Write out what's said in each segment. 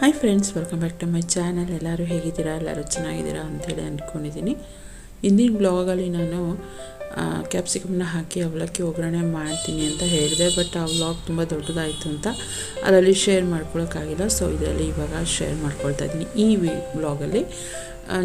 Hi friends welcome back to my channel ಎಲ್ಲರೂ ಹೇಗಿದ್ದೀರಾ? ಎಲ್ಲರೂ ಚೆನ್ನಾಗಿದ್ದೀರಾ ಅಂಥೇಳಿ ಅಂದ್ಕೊಂಡಿದ್ದೀನಿ. ಇಂದಿನ ಬ್ಲಾಗಲ್ಲಿ ನಾನು ಕ್ಯಾಪ್ಸಿಕಮ್ನ ಹಾಕಿ ಅವಲಕ್ಕಿ ಒಗ್ಗರಣೆ ಮಾಡ್ತೀನಿ ಅಂತ ಹೇಳಿದೆ. ಬಟ್ ಆ ವ್ಲಾಗ್ ತುಂಬ ದೊಡ್ಡದಾಯಿತು ಅಂತ ಅದರಲ್ಲಿ ಶೇರ್ ಮಾಡ್ಕೊಳೋಕ್ಕಾಗಿಲ್ಲ. ಸೊ ಇದರಲ್ಲಿ ಇವಾಗ ಶೇರ್ ಮಾಡ್ಕೊಳ್ತಾ ಇದ್ದೀನಿ ಈ ವಿ ಬ್ಲಾಗಲ್ಲಿ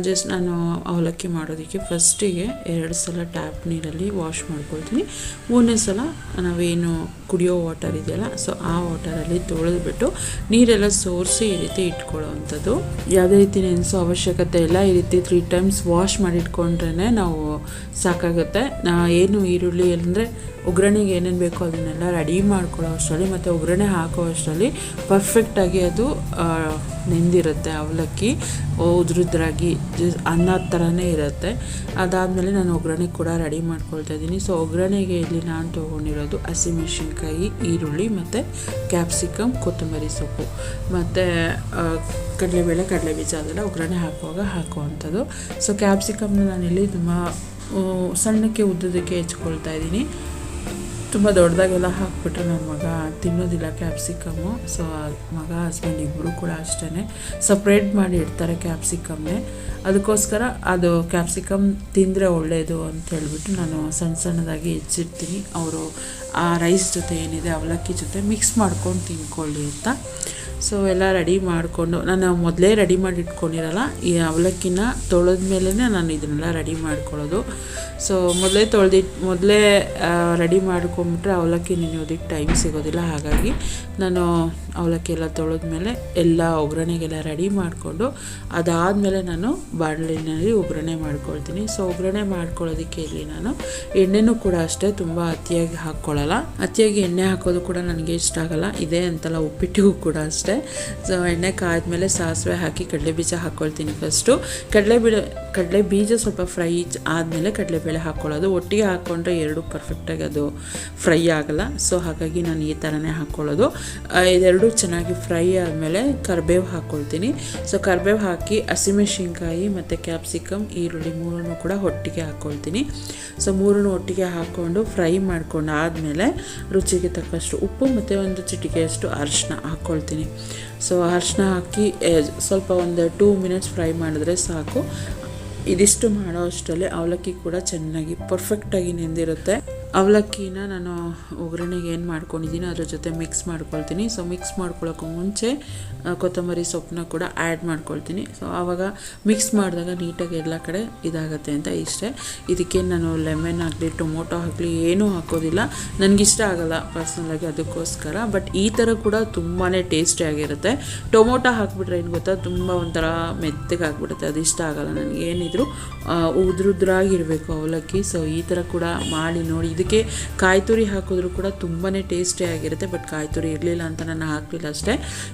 ಜಸ್ಟ್ ನಾನು ಅವಲಕ್ಕಿ ಮಾಡೋದಕ್ಕೆ ಫಸ್ಟಿಗೆ ಎರಡು ಸಲ ಟ್ಯಾಪ್ ನೀರಲ್ಲಿ ವಾಶ್ ಮಾಡ್ಕೊಳ್ತೀನಿ. ಮೂರನೇ ಸಲ ನಾವೇನು ಕುಡಿಯೋ ವಾಟರ್ ಇದೆಯಲ್ಲ ಸೊ ಆ ವಾಟರಲ್ಲಿ ತೊಳೆದ್ಬಿಟ್ಟು ನೀರೆಲ್ಲ ಸೋರಿಸಿ ಈ ರೀತಿ ಇಟ್ಕೊಳ್ಳೋ ಅಂಥದ್ದು ಯಾವುದೇ ರೀತಿ ನೆನೆಸೋ ಅವಶ್ಯಕತೆ ಇಲ್ಲ. ಈ ರೀತಿ ತ್ರೀ ಟೈಮ್ಸ್ ವಾಶ್ ಮಾಡಿ ಇಟ್ಕೊಂಡ್ರೇ ನಾವು ಸಾಕಾಗುತ್ತೆ. ಏನು ಈರುಳ್ಳಿ ಅಂದರೆ ಒಗ್ಗರಣೆಗೆ ಏನೇನು ಬೇಕೋ ಅದನ್ನೆಲ್ಲ ರೆಡಿ ಮಾಡ್ಕೊಳ್ಳೋ ಅಷ್ಟರಲ್ಲಿ, ಮತ್ತು ಒಗ್ಗರಣೆ ಹಾಕೋ ಅಷ್ಟರಲ್ಲಿ ಪರ್ಫೆಕ್ಟಾಗಿ ಅದು ನೆಂದಿರುತ್ತೆ ಅವಲಕ್ಕಿ. ಉದ್ರುದ್ರಾಗಿ ಅನ್ನ ಥರನೇ ಇರುತ್ತೆ. ಅದಾದಮೇಲೆ ನಾನು ಒಗ್ಗರಣೆ ಕೂಡ ರೆಡಿ ಮಾಡ್ಕೊಳ್ತಾ ಇದ್ದೀನಿ. ಸೊ, ಒಗ್ಗರಣೆಗೆ ಇಲ್ಲಿ ನಾನು ತೊಗೊಂಡಿರೋದು ಹಸಿಮೆಣಸಿನ್ಕಾಯಿ ಈರುಳ್ಳಿ ಮತ್ತು ಕ್ಯಾಪ್ಸಿಕಮ್ ಕೊತ್ತಂಬರಿ ಸೊಪ್ಪು. ಮತ್ತು ಕಡಲೆಬೇಳೆ ಕಡಲೆ ಬೀಜ ಅದೆಲ್ಲ ಒಗ್ಗರಣೆ ಹಾಕುವಾಗ ಹಾಕುವಂಥದ್ದು. ಸೊ ಕ್ಯಾಪ್ಸಿಕಮ್ನ ನಾನಿಲ್ಲಿ ತುಂಬ ಸಣ್ಣಕ್ಕೆ ಉದ್ದದಕ್ಕೆ ಹೆಚ್ಕೊಳ್ತಾ ಇದ್ದೀನಿ. ತುಂಬ ದೊಡ್ಡದಾಗೆಲ್ಲ ಹಾಕ್ಬಿಟ್ರೆ ನನ್ನ ಮಗ. ತಿನ್ನೋದಿಲ್ಲ ಕ್ಯಾಪ್ಸಿಕಮ್ಮು ಸೊ ಮಗ ಹಸ್ಬೆಂಡ್ ಇಬ್ಬರು ಕೂಡ ಅಷ್ಟೇ ಸಪ್ರೇಟ್ ಮಾಡಿ ಇಡ್ತಾರೆ ಕ್ಯಾಪ್ಸಿಕಮ್ನೇ ಅದಕ್ಕೋಸ್ಕರ ಅದು ಕ್ಯಾಪ್ಸಿಕಮ್ ತಿಂದರೆ ಒಳ್ಳೆಯದು ಅಂತ ಹೇಳ್ಬಿಟ್ಟು ನಾನು ಸಣ್ಣ ಸಣ್ಣದಾಗಿ ಹೆಚ್ಚಿರ್ತೀನಿ ಅವರು ಆ ರೈಸ್ ಜೊತೆ ಏನಿದೆ, ಅವಲಕ್ಕಿ ಜೊತೆ ಮಿಕ್ಸ್ ಮಾಡ್ಕೊಂಡು ತಿನ್ಕೊಳ್ಳಿ ಅಂತ. ಸೊ ಎಲ್ಲ ರೆಡಿ ಮಾಡಿಕೊಂಡು, ನಾನು ಮೊದಲೇ ರೆಡಿ ಮಾಡಿ ಇಟ್ಕೊಂಡಿರಲ್ಲ, ಈ ಅವಲಕ್ಕಿನ ತೊಳೆದ ಮೇಲೇ ನಾನು ಇದನ್ನೆಲ್ಲ ರೆಡಿ ಮಾಡ್ಕೊಳ್ಳೋದು. ಸೊ ಮೊದಲೇ ತೊಳೆದಿಟ್ಟು ಮೊದಲೇ ರೆಡಿ ಮಾಡ್ಕೊಂಬಿಟ್ರೆ ಅವಲಕ್ಕಿ ನೆನೆಯೋದಕ್ಕೆ ಟೈಮ್ ಸಿಗೋದಿಲ್ಲ. ಹಾಗಾಗಿ ನಾನು ಅವಲಕ್ಕಿ ಎಲ್ಲ ತೊಳೆದ್ಮೇಲೆ ಎಲ್ಲ ಒಗ್ಗರಣೆಗೆಲ್ಲ ರೆಡಿ ಮಾಡಿಕೊಂಡು ಅದಾದಮೇಲೆ ನಾನು ಬಾಣಲಿನಲ್ಲಿ ಒಗ್ಗರಣೆ ಮಾಡ್ಕೊಳ್ತೀನಿ. ಸೊ ಒಗ್ಗರಣೆ ಮಾಡ್ಕೊಳ್ಳೋದಕ್ಕೆ ಇಲ್ಲಿ ನಾನು ಎಣ್ಣೆನೂ ಕೂಡ ಅಷ್ಟೇ ತುಂಬ ಅತಿಯಾಗಿ ಹಾಕ್ಕೊಳ್ಳಲ್ಲ. ಅತಿಯಾಗಿ ಎಣ್ಣೆ ಹಾಕೋದು ಕೂಡ ನನಗೆ ಇಷ್ಟ ಆಗಲ್ಲ. ಇದೆ ಅಂತಲ್ಲ ಉಪ್ಪಿಟ್ಟಿಗೂ ಕೂಡ ಅಷ್ಟೇ. ಸೊ ಎಣ್ಣೆ ಕಾದ್ಮೇಲೆ ಸಾಸಿವೆ ಹಾಕಿ ಕಡಲೆ ಬೀಜ ಹಾಕ್ಕೊಳ್ತೀನಿ ಫಸ್ಟು ಕಡಲೆ ಬೀಜ ಕಡಲೆ ಬೀಜ ಸ್ವಲ್ಪ ಫ್ರೈ ಆದಮೇಲೆ ಕಡಲೆಬೇಳೆ ಹಾಕ್ಕೊಳ್ಳೋದು ಒಟ್ಟಿಗೆ ಹಾಕ್ಕೊಂಡ್ರೆ ಎರಡು ಪರ್ಫೆಕ್ಟಾಗಿ ಅದು ಫ್ರೈ ಆಗಲ್ಲ. ಸೊ ಹಾಗಾಗಿ ನಾನು ಈ ಥರನೇ ಹಾಕ್ಕೊಳ್ಳೋದು ಇದೆರಡು ಚೆನ್ನಾಗಿ ಫ್ರೈ ಆದಮೇಲೆ ಕರ್ಬೇವು ಹಾಕ್ಕೊಳ್ತೀನಿ ಸೊ ಕರ್ಬೇವು ಹಾಕಿ ಹಸಿಮೆಣಸಿನ್ಕಾಯಿ ಮತ್ತು ಕ್ಯಾಪ್ಸಿಕಮ್ ಈರುಳ್ಳಿ ಮೂರನ್ನು ಕೂಡ ಒಟ್ಟಿಗೆ ಹಾಕ್ಕೊಳ್ತೀನಿ ಸೊ ಮೂರನ್ನು ಒಟ್ಟಿಗೆ ಹಾಕ್ಕೊಂಡು ಫ್ರೈ ಮಾಡ್ಕೊಂಡು ಆದಮೇಲೆ ರುಚಿಗೆ ತಕ್ಕಷ್ಟು ಉಪ್ಪು ಮತ್ತು ಒಂದು ಚಿಟಿಕೆಯಷ್ಟು ಅರಿಶಿನ ಹಾಕ್ಕೊಳ್ತೀನಿ ಸೊ ಅರಿಶಿನ ಹಾಕಿ ಸ್ವಲ್ಪ ಒಂದು ಟೂ ಮಿನಿಟ್ಸ್ ಫ್ರೈ ಮಾಡಿದ್ರೆ ಸಾಕು. ಇದಿಷ್ಟು ಮಾಡೋ ಅಷ್ಟರಲ್ಲಿ ಅವಲಕ್ಕಿ ಕೂಡ ಚೆನ್ನಾಗಿ ಪರ್ಫೆಕ್ಟಾಗಿ ನೆಂದಿರುತ್ತೆ. ಅವಲಕ್ಕಿನ ನಾನು ಒಗ್ಗರಣೆಗೆ ಏನು ಮಾಡ್ಕೊಂಡಿದ್ದೀನಿ, ಅದ್ರ ಜೊತೆ ಮಿಕ್ಸ್ ಮಾಡ್ಕೊಳ್ತೀನಿ. ಸೊ ಮಿಕ್ಸ್ ಮಾಡ್ಕೊಳ್ಳೋಕ್ಕೂ ಮುಂಚೆ ಕೊತ್ತಂಬರಿ ಸೊಪ್ಪನ್ನ ಕೂಡ ಆ್ಯಡ್ ಮಾಡ್ಕೊಳ್ತೀನಿ. ಸೊ ಆವಾಗ ಮಿಕ್ಸ್ ಮಾಡಿದಾಗ ನೀಟಾಗಿ ಎಲ್ಲ ಕಡೆ ಇದಾಗುತ್ತೆ ಅಂತ ಇಷ್ಟೇ. ಇದಕ್ಕೆ ನಾನು ಲೆಮನ್ ಆಗಲಿ, ಟೊಮೊಟೊ ಆಗಲಿ ಏನೂ ಹಾಕೋದಿಲ್ಲ. ನನಗಿಷ್ಟ ಆಗಲ್ಲ ಪರ್ಸ್ನಲಾಗಿ ಅದಕ್ಕೋಸ್ಕರ. ಬಟ್ ಈ ಥರ ಕೂಡ ತುಂಬಾ ಟೇಸ್ಟಿಯಾಗಿರುತ್ತೆ ಟೊಮೊಟೊ ಹಾಕ್ಬಿಟ್ರೆ ಏನು ಗೊತ್ತಾ? ತುಂಬ ಒಂಥರ ಮೆತ್ತಗೆ ಆಗಿಬಿಡುತ್ತೆ. ಅದು ಇಷ್ಟ ಆಗಲ್ಲ ನನಗೆ. ಏನಿದ್ರು ಉದ್ರುದ್ರಾಗಿರಬೇಕು ಅವಲಕ್ಕಿ. ಸೊ ಈ ಥರ ಕೂಡ ಮಾಡಿ ನೋಡಿ. ಇದಕ್ಕೆ ಕಾಯಿ ತುರಿ ಹಾಕಿದ್ರು ಕೂಡ ತುಂಬಾ ಟೇಸ್ಟಿಯಾಗಿರುತ್ತೆ ಬಟ್ ಕಾಯಿ ತುರಿ ಇರಲಿಲ್ಲ ಅಂತ ನಾನು ಹಾಕಲಿಲ್ಲ ಅಷ್ಟೇ.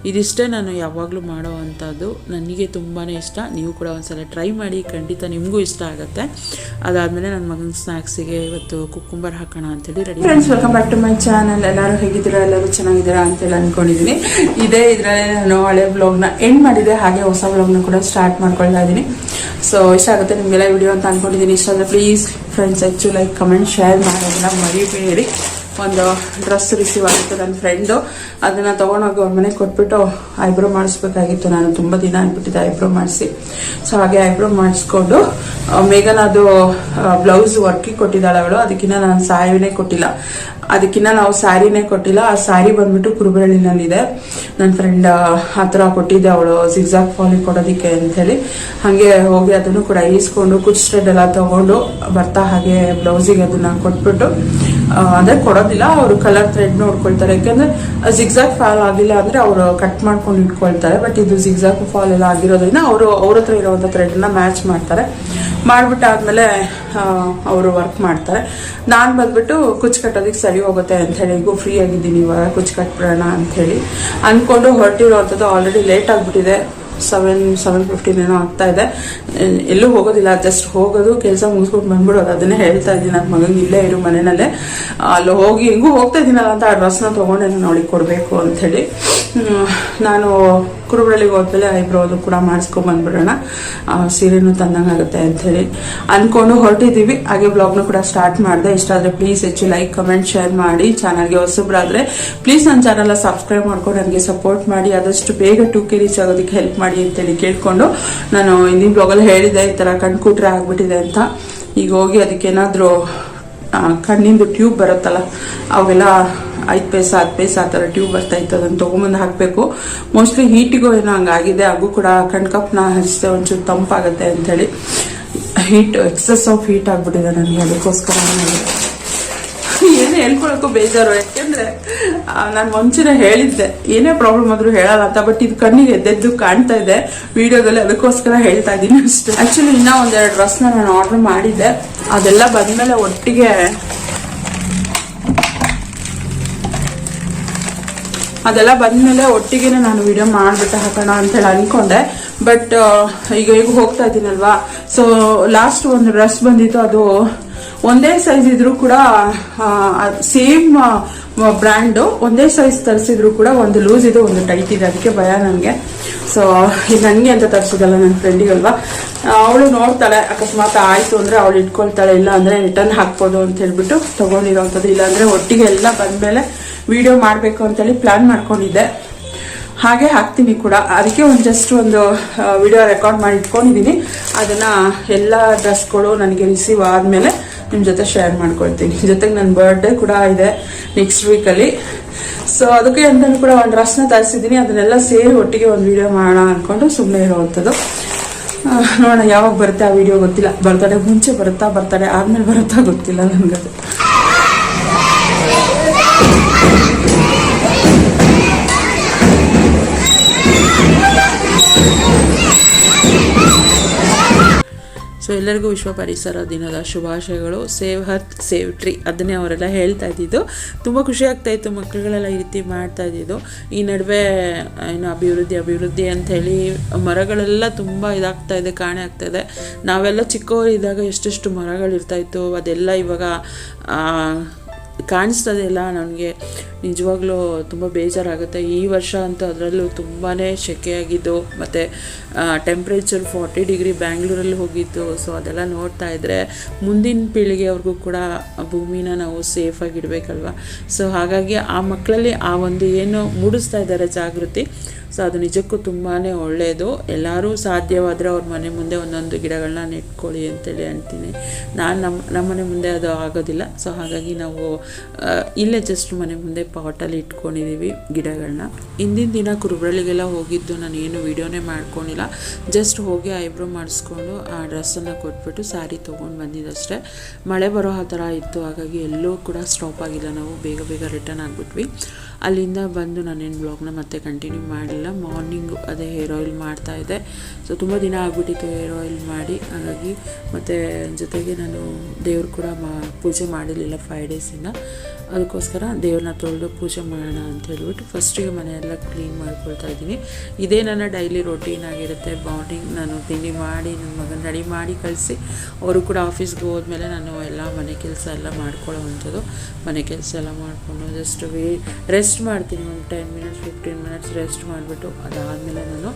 ಇದಿಷ್ಟೇ ನಾನು ಯಾವಾಗಲೂ ಮಾಡೋ ಅಂಥದ್ದು ನನಗೆ ತುಂಬಾ ಇಷ್ಟ. ನೀವು ಕೂಡ ಒಂದ್ಸಲ ಟ್ರೈ ಮಾಡಿ, ಖಂಡಿತ ನಿಮಗೂ ಇಷ್ಟ ಆಗುತ್ತೆ. ಅದಾದಮೇಲೆ ನನ್ನ ಮಗನ ಸ್ನ್ಯಾಕ್ಸಿಗೆ ಇವತ್ತು ಕುಕ್ಕುಂಬರ್ ಹಾಕೋಣ ಅಂತೇಳಿ ready friends welcome back to my channel ಎಲ್ಲರೂ ಹೇಗಿದ್ದೀರಾ? ಎಲ್ಲರೂ ಚೆನ್ನಾಗಿದ್ದೀರಾ ಅಂತೇಳಿ ಅಂದ್ಕೊಂಡಿದ್ದೀನಿ ಇದೇ ಇದರಲ್ಲಿ ನಾನು ಹಳೆ ಬ್ಲಾಗ್ನ ಎಂಡ್ ಮಾಡಿದೆ. ಹಾಗೆ ಹೊಸ ಬ್ಲಾಗ್ನ ಕೂಡ ಸ್ಟಾರ್ಟ್ ಮಾಡ್ಕೊಳ್ತಾ ಇದ್ದೀನಿ. ಸೊ ಇಷ್ಟ ಆಗುತ್ತೆ ನಿಮಗೆಲ್ಲ ವಿಡಿಯೋ ಅಂತ ಅಂದ್ಕೊಂಡಿದ್ದೀನಿ ಇಷ್ಟ ಆದರೆ ಪ್ಲೀಸ್ ಫ್ರೆಂಡ್ಸ್ ಹೆಚ್ಚು ಲೈಕ್ ಕಮೆಂಟ್ ಶೇರ್ ಮಾಡೋದನ್ನ ಮರಿಬೇಡಿ. ಒಂದು ಡ್ರೆಸ್ ರಿಸೀವ್ ಆಗಿತ್ತು ನನ್ನ ಫ್ರೆಂಡು ಅದನ್ನು ತೊಗೊಂಡೋಗಿ ಅವ್ರ ಮನೆಗೆ ಕೊಟ್ಬಿಟ್ಟು ಐಬ್ರೋ ಮಾಡಿಸ್ಬೇಕಾಗಿತ್ತು. ನಾನು ತುಂಬ ದಿನ ಅಂದ್ಬಿಟ್ಟಿದ್ದೆ ಐಬ್ರೋ ಮಾಡಿಸಿ. ಸೊ ಹಾಗೆ ಐಬ್ರೋ ಮಾಡಿಸ್ಕೊಂಡು ಮೇಘನ ಅದು ಬ್ಲೌಸ್ ವರ್ಕಿಗೆ ಕೊಟ್ಟಿದ್ದಾಳೆ ಅವಳು. ಅದಕ್ಕಿಂತ ನಾನು ಸಾರಿನೇ ಕೊಟ್ಟಿಲ್ಲ. ಅದಕ್ಕಿಂತ ನಾವು ಸ್ಯಾರಿನೇ ಕೊಟ್ಟಿಲ್ಲ. ಆ ಸ್ಯಾರಿ ಬಂದ್ಬಿಟ್ಟು ಕುರುಬರಳ್ಳಿನಲ್ಲಿದೆ ನನ್ನ ಫ್ರೆಂಡ್ ಥರ ಕೊಟ್ಟಿದ್ದೆ ಅವಳು. ಸಿಕ್ಸಾಕ್ ಫಾಲಿ ಕೊಡೋದಕ್ಕೆ ಅಂತೇಳಿ ಹಾಗೆ ಹೋಗಿ ಅದನ್ನು ಕೂಡ ಈಸ್ಕೊಂಡು ಕುಚ್ ಸ್ಟ್ರೆಡ್ ಎಲ್ಲ ತಗೊಂಡು ಬರ್ತಾ ಹಾಗೆ ಬ್ಲೌಸಿಗೆ ಅದನ್ನ ಕೊಟ್ಬಿಟ್ಟು ಅಂದ್ರೆ ಕೊಡೋದಿಲ್ಲ, ಅವರು ಕಲರ್ ಥ್ರೆಡ್ ನೋಡ್ಕೊಳ್ತಾರೆ. ಯಾಕಂದ್ರೆ ಜಿಗ್ಸಾಕ್ ಫಾಲ್ ಆಗಿಲ್ಲ ಅಂದ್ರೆ ಅವರು ಕಟ್ ಮಾಡ್ಕೊಂಡು ಇಟ್ಕೊಳ್ತಾರೆ ಬಟ್ ಇದು ಜಿಗ್ಸಾಕ್ ಫಾಲ್ ಎಲ್ಲ ಆಗಿರೋದ್ರಿಂದ ಅವರು, ಅವ್ರ ಹತ್ರ ಇರುವಂತ ಥ್ರೆಡ್ನ ಮ್ಯಾಚ್ ಮಾಡ್ತಾರೆ. ಮಾಡಿಬಿಟ್ಟಾದ್ಮೇಲೆ ಅವರು ವರ್ಕ್ ಮಾಡ್ತಾರೆ. ನಾನು ಬಂದ್ಬಿಟ್ಟು ಕುಚ್ ಕಟ್ಟೋದಕ್ಕೆ ಸರಿ ಹೋಗುತ್ತೆ ಅಂತ ಹೇಳಿ ಈಗೂ ಫ್ರೀ ಆಗಿದ್ದೀನಿ ಇವಾಗ ಕುಚ್ ಕಟ್ಬಿಡೋಣ ಅಂತ ಹೇಳಿ. ಅನ್ಕೊಂಡು ಹೊರಟಿರೋವಂಥದ್ದು ಆಲ್ರೆಡಿ ಲೇಟ್ ಆಗಿಬಿಟ್ಟಿದೆ. ಸೆವೆನ್ ಸೆವೆನ್ ಫಿಫ್ಟೀನ್ ಏನೋ ಆಗ್ತಾ ಇದೆ. ಎಲ್ಲೂ ಹೋಗೋದಿಲ್ಲ ಜಸ್ಟ್ ಹೋಗೋದು, ಕೆಲಸ ಮುಗಿಸ್ಕೊಂಡು ಬಂದ್ಬಿಡೋದು. ಅದನ್ನೇ ಹೇಳ್ತಾ ಇದ್ದೀನಿ. ನನ್ನ ಮಗಂಗೆ ಇಲ್ಲೇ ಇರು ಮನೆಯಲ್ಲೇ ಅಲ್ಲಿ ಹೋಗಿ ಹೆಂಗೂ ಹೋಗ್ತಾ ಇದ್ದೀನಲ್ಲ ಅಂತ ಆ ಡ್ರೆಸ್ನ ತೊಗೊಂಡೇನು ನಾನು ಅವಳಿಗೆ ಕೊಡಬೇಕು ಅಂಥೇಳಿ. ನಾನು ಕುರುಬಳ್ಳಿಗೆ ಹೋದ್ಮೇಲೆ ಐಬ್ರೋದು ಕೂಡ ಮಾಡಿಸ್ಕೊಂಡ್ ಬಂದ್ಬಿಡೋಣ. ಸೀರೆನೂ ತಂದಂಗೆ ಆಗುತ್ತೆ ಅಂಥೇಳಿ ಅನ್ಕೊಂಡು ಹೊರಟಿದ್ದೀವಿ ಹಾಗೆ ಬ್ಲಾಗ್ನು ಕೂಡ ಸ್ಟಾರ್ಟ್ ಮಾಡಿದೆ. ಇಷ್ಟ ಆದರೆ ಪ್ಲೀಸ್ ಹೆಚ್ಚು ಲೈಕ್ ಕಮೆಂಟ್ ಶೇರ್ ಮಾಡಿ. ಚಾನಲ್ಗೆ ಹೊಸಬ್ರಾದ್ರೆ ಪ್ಲೀಸ್ ನನ್ನ ಚಾನಲ್ನ ಸಬ್ಸ್ಕ್ರೈಬ್ ಮಾಡ್ಕೊಂಡು ನನಗೆ ಸಪೋರ್ಟ್ ಮಾಡಿ. ಆದಷ್ಟು ಬೇಗ ಟೂ ಕೆ ರೀಚ್ ಆಗೋದಕ್ಕೆ ಹೆಲ್ಪ್ ಮಾಡಿ ಅಂತೇಳಿ ಕೇಳ್ಕೊಂಡು ನಾನು ಹಿಂದಿನ ಬ್ಲಾಗಲ್ಲಿ ಹೇಳಿದೆ ಈ ಥರ ಕಣ್ಕೂಟ್ರೆ ಆಗಿಬಿಟ್ಟಿದೆ ಅಂತ. ಈಗ ಹೋಗಿ ಅದಕ್ಕೇನಾದರೂ ಕಣ್ಣಿಂದು ಟ್ಯೂಬ್ ಬರುತ್ತಲ್ಲ, ಅವೆಲ್ಲ ಐದು ಪೈಸ, ಹತ್ತು ಪೈಸ ಆ ಥರ ಟ್ಯೂಬ್ ಬರ್ತಾ ಇತ್ತು. ಅದನ್ನು ತೊಗೊಂಬಂದು ಹಾಕಬೇಕು. ಮೋಸ್ಟ್ಲಿ ಹೀಟಿಗೂ ಏನೋ ಹಂಗಾಗಿದೆ. ಹಾಗೂ ಕೂಡ ಕಣ್ಕಪ್ಪನ ಹರಿಸಿದೆ ಒಂಚೂರು ತಂಪಾಗುತ್ತೆ ಅಂಥೇಳಿ ಹೀಟ್ ಎಕ್ಸಸ್ ಆಫ್ ಹೀಟ್ ಆಗಿಬಿಟ್ಟಿದೆ ನನಗೆ. ಅದಕ್ಕೋಸ್ಕರ ಏನೇ ಹೇಳ್ಕೊಳಕ್ಕೂ ಬೇಜಾರು. ಯಾಕೆಂದ್ರೆ ನಾನು ಮುಂಚೆನೆ ಹೇಳಿದ್ದೆ. ಏನೇ ಪ್ರಾಬ್ಲಮ್ ಆದ್ರೂ ಹೇಳಲ್ಲ ಅಂತ. ಬಟ್ ಇದು ಕಣ್ಣಿಗೆ ಎದ್ದೆದ್ದು ಕಾಣ್ತಾ ಇದೆ. ವಿಡಿಯೋದಲ್ಲಿ ಅದಕ್ಕೋಸ್ಕರ ಹೇಳ್ತಾ ಇದ್ದೀನಿ ಅಷ್ಟೇ. ಆಕ್ಚುಲಿ ಇನ್ನೂ ಒಂದೆರಡು ಡ್ರೆಸ್ನ ನಾನು ಆರ್ಡರ್ ಮಾಡಿದ್ದೆ. ಅದೆಲ್ಲ ಬಂದ್ಮೇಲೆ ಒಟ್ಟಿಗೆ ಅದೆಲ್ಲ ಬಂದ್ಮೇಲೆ ಒಟ್ಟಿಗೆನೆ ನಾನು ವಿಡಿಯೋ ಮಾಡ್ಬಿಟ್ಟು ಹಾಕೋಣ ಅಂತೇಳಿ ಅನ್ಕೊಂಡೆ. ಬಟ್ ಈಗ ಈಗ ಹೋಗ್ತಾ ಇದ್ದೀನಲ್ವಾ? ಸೊ ಲಾಸ್ಟ್ ಒಂದು ಡ್ರೆಸ್ ಬಂದಿತ್ತು. ಅದು ಒಂದೇ ಸೈಜ್ ಇದ್ರೂ ಕೂಡ ಸೇಮ್ ಬ್ರ್ಯಾಂಡು ಒಂದೇ ಸೈಜ್ ತರಿಸಿದ್ರು ಕೂಡ ಒಂದು ಲೂಸ್ ಇದೆ, ಒಂದು ಟೈಟ್ ಇದೆ. ಅದಕ್ಕೆ ಭಯ ನನಗೆ. ಸೊ ಇದು ನನಗೆ ಅಂತ ತರಿಸೋದಲ್ಲ ನನ್ನ ಫ್ರೆಂಡಿಗಲ್ವಾ ಅವಳು ನೋಡ್ತಾಳೆ, ಅಕಸ್ಮಾತ್ ಆಯಿತು ಅಂದ್ರೆ ಅವಳು ಇಟ್ಕೊಳ್ತಾಳೆ, ಇಲ್ಲ ಅಂದ್ರೆ ರಿಟರ್ನ್ ಹಾಕ್ಬೋದು ಅಂತ ಹೇಳ್ಬಿಟ್ಟು ಇಲ್ಲ ಅಂದ್ರೆ ಒಟ್ಟಿಗೆ ಎಲ್ಲ ಬಂದ್ಮೇಲೆ ವಿಡಿಯೋ ಮಾಡಬೇಕು ಅಂತೇಳಿ ಪ್ಲಾನ್ ಮಾಡ್ಕೊಂಡಿದ್ದೆ. ಹಾಗೆ ಹಾಕ್ತೀನಿ ಕೂಡ. ಅದಕ್ಕೆ ಒಂದು ಜಸ್ಟ್ ಒಂದು ವಿಡಿಯೋ ರೆಕಾರ್ಡ್ ಮಾಡಿ ಇಟ್ಕೊಂಡಿದ್ದೀನಿ. ಅದನ್ನು ಎಲ್ಲ ಡ್ರೆಸ್ಗಳು ನನಗೆ ರಿಸೀವ್ ಆದಮೇಲೆ ನಿಮ್ಮ ಜೊತೆ ಶೇರ್ ಮಾಡ್ಕೊಳ್ತೀನಿ. ಜೊತೆಗೆ ನನ್ನ ಬರ್ಡೇ ಕೂಡ ಇದೆ ನೆಕ್ಸ್ಟ್ ವೀಕಲ್ಲಿ ಸೊ ಅದಕ್ಕೆ ಅಂತಲೂ ಕೂಡ ಒಂದು ಡ್ರೆಸ್ನ ತರಿಸಿದ್ದೀನಿ. ಅದನ್ನೆಲ್ಲ ಸೇರಿ ಒಟ್ಟಿಗೆ ಒಂದು ವಿಡಿಯೋ ಮಾಡೋಣ ಅಂದ್ಕೊಂಡು ಸುಮ್ಮನೆ ಇರೋವಂಥದ್ದು. ನೋಡೋಣ ಯಾವಾಗ ಬರುತ್ತೆ ಆ ವಿಡಿಯೋ ಗೊತ್ತಿಲ್ಲ. ಬರ್ತಡೆ ಮುಂಚೆ ಬರುತ್ತಾ ಬರ್ತಡೆ ಆದ್ಮೇಲೆ ಬರುತ್ತಾ ಗೊತ್ತಿಲ್ಲ ನನಗದು. ಸೊ ಎಲ್ಲರಿಗೂ ವಿಶ್ವ ಪರಿಸರ ದಿನದ ಶುಭಾಶಯಗಳು. ಸೇವ್ ಹರ್ತ್, ಸೇವ್ ಟ್ರೀ ಅದನ್ನೇ ಅವರೆಲ್ಲ ಹೇಳ್ತಾ ಇದ್ದಿದ್ದು. ತುಂಬ ಖುಷಿ ಆಗ್ತಾ ಇತ್ತು ಮಕ್ಕಳುಗಳೆಲ್ಲ ಈ ರೀತಿ ಮಾಡ್ತಾ ಇದ್ದಿದ್ದು. ಈ ನಡುವೆ ಏನು ಅಭಿವೃದ್ಧಿ ಅಭಿವೃದ್ಧಿ ಅಂತ ಹೇಳಿ ಮರಗಳೆಲ್ಲ ತುಂಬ ಇದಾಗ್ತಾ ಇದೆ, ಕಾಣೆ ಆಗ್ತಾ ಇದೆ. ನಾವೆಲ್ಲ ಚಿಕ್ಕವರಿದ್ದಾಗ ಎಷ್ಟೆಷ್ಟು ಮರಗಳಿರ್ತಾಯಿತ್ತು ಅದೆಲ್ಲ ಇವಾಗ ಕಾಣಿಸ್ತದೆ ಇಲ್ಲ ನನಗೆ ನಿಜವಾಗ್ಲೂ ತುಂಬ ಬೇಜಾರಾಗುತ್ತೆ. ಈ ವರ್ಷ ಅಂತೂ ಅದರಲ್ಲೂ ತುಂಬಾ ಸೆಕೆಯಾಗಿದ್ದು, ಮತ್ತು ಟೆಂಪ್ರೇಚರ್ ಫಾರ್ಟಿ ಡಿಗ್ರಿ ಬ್ಯಾಂಗ್ಳೂರಲ್ಲಿ ಹೋಗಿದ್ದು ಸೊ ಅದೆಲ್ಲ ನೋಡ್ತಾ ಇದ್ದರೆ ಮುಂದಿನ ಪೀಳಿಗೆಯವ್ರಿಗೂ ಕೂಡ ಭೂಮಿನ ನಾವು ಸೇಫಾಗಿ ಇಡಬೇಕಲ್ವ ಸೊ ಹಾಗಾಗಿ ಆ ಮಕ್ಕಳಲ್ಲಿ ಆ ಒಂದು ಏನು ಮೂಡಿಸ್ತಾ ಇದ್ದಾರೆ ಜಾಗೃತಿ ಸೊ ಅದು ನಿಜಕ್ಕೂ ತುಂಬಾ ಒಳ್ಳೆಯದು. ಎಲ್ಲರೂ ಸಾಧ್ಯವಾದರೆ ಅವ್ರ ಮನೆ ಮುಂದೆ ಒಂದೊಂದು ಗಿಡಗಳನ್ನ ನೆಟ್ಕೊಳ್ಳಿ ಅಂತೇಳಿ ಅಂತೀನಿ. ನಾನು ನಮ್ಮ ನಮ್ಮ ಮನೆ ಮುಂದೆ ಅದು ಆಗೋದಿಲ್ಲ. ಸೊ ಹಾಗಾಗಿ ನಾವು ಇಲ್ಲೇ ಜಸ್ಟ್ ಮನೆ ಮುಂದೆ ಪಾಟಲ್ಲಿ ಇಟ್ಕೊಂಡಿದ್ದೀವಿ ಗಿಡಗಳನ್ನ ಹಿಂದಿನ ದಿನ ಕುರುಬ್ರಳಿಗೆಲ್ಲ ಹೋಗಿದ್ದು ನಾನು ಏನು ವೀಡಿಯೋನೇ ಮಾಡ್ಕೊಂಡಿಲ್ಲ. ಜಸ್ಟ್ ಹೋಗಿ ಐಬ್ರೋ ಮಾಡಿಸ್ಕೊಂಡು ಆ ಡ್ರೆಸ್ಸನ್ನು ಕೊಟ್ಬಿಟ್ಟು ಸ್ಯಾರಿ ತೊಗೊಂಡು ಬಂದಿದ್ದಷ್ಟೇ. ಮಳೆ ಬರೋ ಆ ಥರ ಇತ್ತು. ಹಾಗಾಗಿ ಎಲ್ಲೂ ಕೂಡ ಸ್ಟಾಪ್ ಆಗಿಲ್ಲ. ನಾವು ಬೇಗ ಬೇಗ ರಿಟರ್ನ್ ಆಗಿಬಿಟ್ವಿ. ಅಲ್ಲಿಂದ ಬಂದು ನಾನೇನು ಬ್ಲಾಗ್ನ ಮತ್ತೆ ಕಂಟಿನ್ಯೂ ಮಾಡಲಿಲ್ಲ ಮಾರ್ನಿಂಗು ಅದೇ ಹೇರ್ ಆಯಿಲ್ ಮಾಡ್ತಾ ಇದ್ದೆ. ಸೊ ತುಂಬ ದಿನ ಆಗಿಬಿಟ್ಟಿತ್ತು ಹೇರ್ ಆಯಿಲ್ ಮಾಡಿ. ಹಾಗಾಗಿ ಮತ್ತು ಜೊತೆಗೆ ನಾನು ದೇವ್ರು ಕೂಡ ಪೂಜೆ ಮಾಡಿರಲಿಲ್ಲ ಫೈವ್ ಡೇಸಿಂದ ಅದಕ್ಕೋಸ್ಕರ ದೇವ್ರನ್ನ ತೊಳೆದು ಪೂಜೆ ಮಾಡೋಣ ಅಂತ ಹೇಳ್ಬಿಟ್ಟು ಫಸ್ಟಿಗೆ ಮನೆಯೆಲ್ಲ ಕ್ಲೀನ್ ಮಾಡ್ಕೊಳ್ತಾ ಇದ್ದೀನಿ. ಇದೇ ನನ್ನ ಡೈಲಿ ರೊಟೀನ್ ಆಗಿರುತ್ತೆ. ಮಾರ್ನಿಂಗ್ ನಾನು ತಿಂಡಿ ಮಾಡಿ, ನನ್ನ ಮಗನ ರೆಡಿ ಮಾಡಿ ಕಳಿಸಿ. ಅವರು ಕೂಡ ಆಫೀಸ್ಗೆ ಹೋದ್ಮೇಲೆ ನಾನು ಎಲ್ಲ ಮನೆ ಕೆಲಸ ಎಲ್ಲ ಮಾಡ್ಕೊಳ್ಳೋ ಅಂಥದ್ದು. ಮನೆ ಕೆಲಸ ಎಲ್ಲ ಮಾಡಿಕೊಂಡು ಜಸ್ಟ್ ವೇ ರೆಸ್ಟ್ ಮಾಡ್ತೀನಿ ಒಂದು ten minutes, fifteen minutes rest ಮಾಡಿಬಿಟ್ಟು ಅದಾದಮೇಲೆ ನಾನು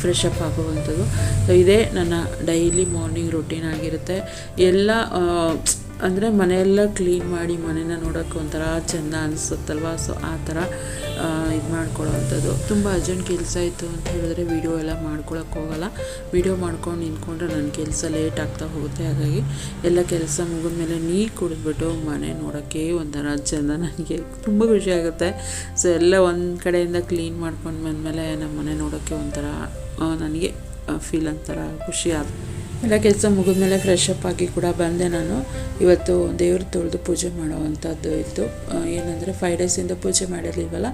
ಫ್ರೆಶ್ ಅಪ್ ಆಗುವಂಥದ್ದು. ಸೊ ಇದೇ ನನ್ನ ಡೈಲಿ ಮಾರ್ನಿಂಗ್ ರೊಟೀನ್ ಆಗಿರುತ್ತೆ. ಎಲ್ಲ ಅಂದರೆ ಮನೆಯೆಲ್ಲ ಕ್ಲೀನ್ ಮಾಡಿ ಮನೆನ ನೋಡೋಕೆ ಒಂಥರ ಚೆಂದ ಅನಿಸುತ್ತಲ್ವ? ಸೊ ಆ ಥರ ಇದು ಮಾಡ್ಕೊಳ್ಳೋವಂಥದ್ದು. ತುಂಬ ಅರ್ಜೆಂಟ್ ಕೆಲಸ ಇತ್ತು ಅಂತ ಹೇಳಿದ್ರೆ ವೀಡಿಯೋ ಎಲ್ಲ ಮಾಡ್ಕೊಳಕ್ಕೆ ಹೋಗಲ್ಲ. ವೀಡಿಯೋ ಮಾಡ್ಕೊಂಡು ನಿಂತ್ಕೊಂಡ್ರೆ ನನ್ನ ಕೆಲಸ ಲೇಟ್ ಆಗ್ತಾ ಹೋಗುತ್ತೆ. ಹಾಗಾಗಿ ಎಲ್ಲ ಕೆಲಸ ಮುಗಿದ ಮೇಲೆ ನೀರು ಕುಡಿದ್ಬಿಟ್ಟು ಮನೆ ನೋಡೋಕ್ಕೆ ಒಂಥರ ಚೆಂದ. ನನಗೆ ತುಂಬ ಖುಷಿ ಆಗುತ್ತೆ. ಸೊ ಎಲ್ಲ ಒಂದು ಕಡೆಯಿಂದ ಕ್ಲೀನ್ ಮಾಡ್ಕೊಂಡು ಬಂದಮೇಲೆ ನಮ್ಮ ಮನೆ ನೋಡೋಕ್ಕೆ ಒಂಥರ ನನಗೆ ಫೀಲ್ ಒಂಥರ ಖುಷಿ ಆಗುತ್ತೆ. ಎಲ್ಲ ಕೆಲಸ ಮುಗಿದ್ಮೇಲೆ ಫ್ರೆಶ್ ಅಪ್ ಆಗಿ ಕೂಡ ಬಂದೆ ನಾನು. ಇವತ್ತು ದೇವ್ರ ತೊಳೆದು ಪೂಜೆ ಮಾಡೋವಂಥದ್ದು ಇತ್ತು. ಏನಂದರೆ ಫೈವ್ ಡೇಸಿಂದ ಪೂಜೆ ಮಾಡಿರಲಿಲ್ವಲ್ಲ,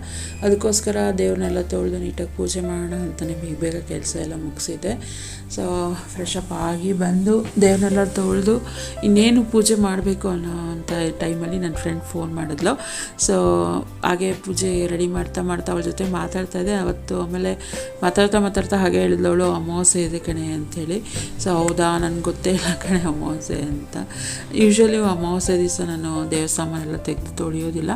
ಅದಕ್ಕೋಸ್ಕರ ದೇವ್ರನ್ನೆಲ್ಲ ತೊಳೆದು ನೀಟಾಗಿ ಪೂಜೆ ಮಾಡೋಣ ಅಂತಲೇ ಬೇಗ ಬೇಗ ಕೆಲಸ ಎಲ್ಲ ಮುಗಿಸಿದ್ದೆ. ಸೊ ಫ್ರೆಶ್ ಅಪ್ ಆಗಿ ಬಂದು ದೇವ್ರನ್ನೆಲ್ಲ ತೊಳೆದು ಇನ್ನೇನು ಪೂಜೆ ಮಾಡಬೇಕು ಅನ್ನೋ ಅಂಥ ಟೈಮಲ್ಲಿ ನನ್ನ ಫ್ರೆಂಡ್ ಫೋನ್ ಮಾಡಿದ್ಲು. ಸೊ ಹಾಗೆ ಪೂಜೆ ರೆಡಿ ಮಾಡ್ತಾ ಮಾಡ್ತಾ ಅವಳ ಜೊತೆ ಮಾತಾಡ್ತಾ ಇದ್ದೆ. ಅವತ್ತು ಆಮೇಲೆ ಮಾತಾಡ್ತಾ ಮಾತಾಡ್ತಾ ಹಾಗೆ ಹೇಳಿದ್ಲವಳು ಅಮಾವಾಸ್ಯೆ ಇದೆ ಕಣೆ ಅಂಥೇಳಿ. ಸೊ ಹೌದಾ? ನನಗೆ ಗೊತ್ತೇ ಇಲ್ಲ ಕಣೆ ಅಮಾವಾಸ್ಯೆ ಅಂತ. ಯೂಶ್ವಲಿ ಅಮಾವಾಸ್ಯೆ ದಿವಸ ನಾನು ದೇವಸ್ಥಾನ ತೆಗೆದು ತೊಳೆಯೋದಿಲ್ಲ.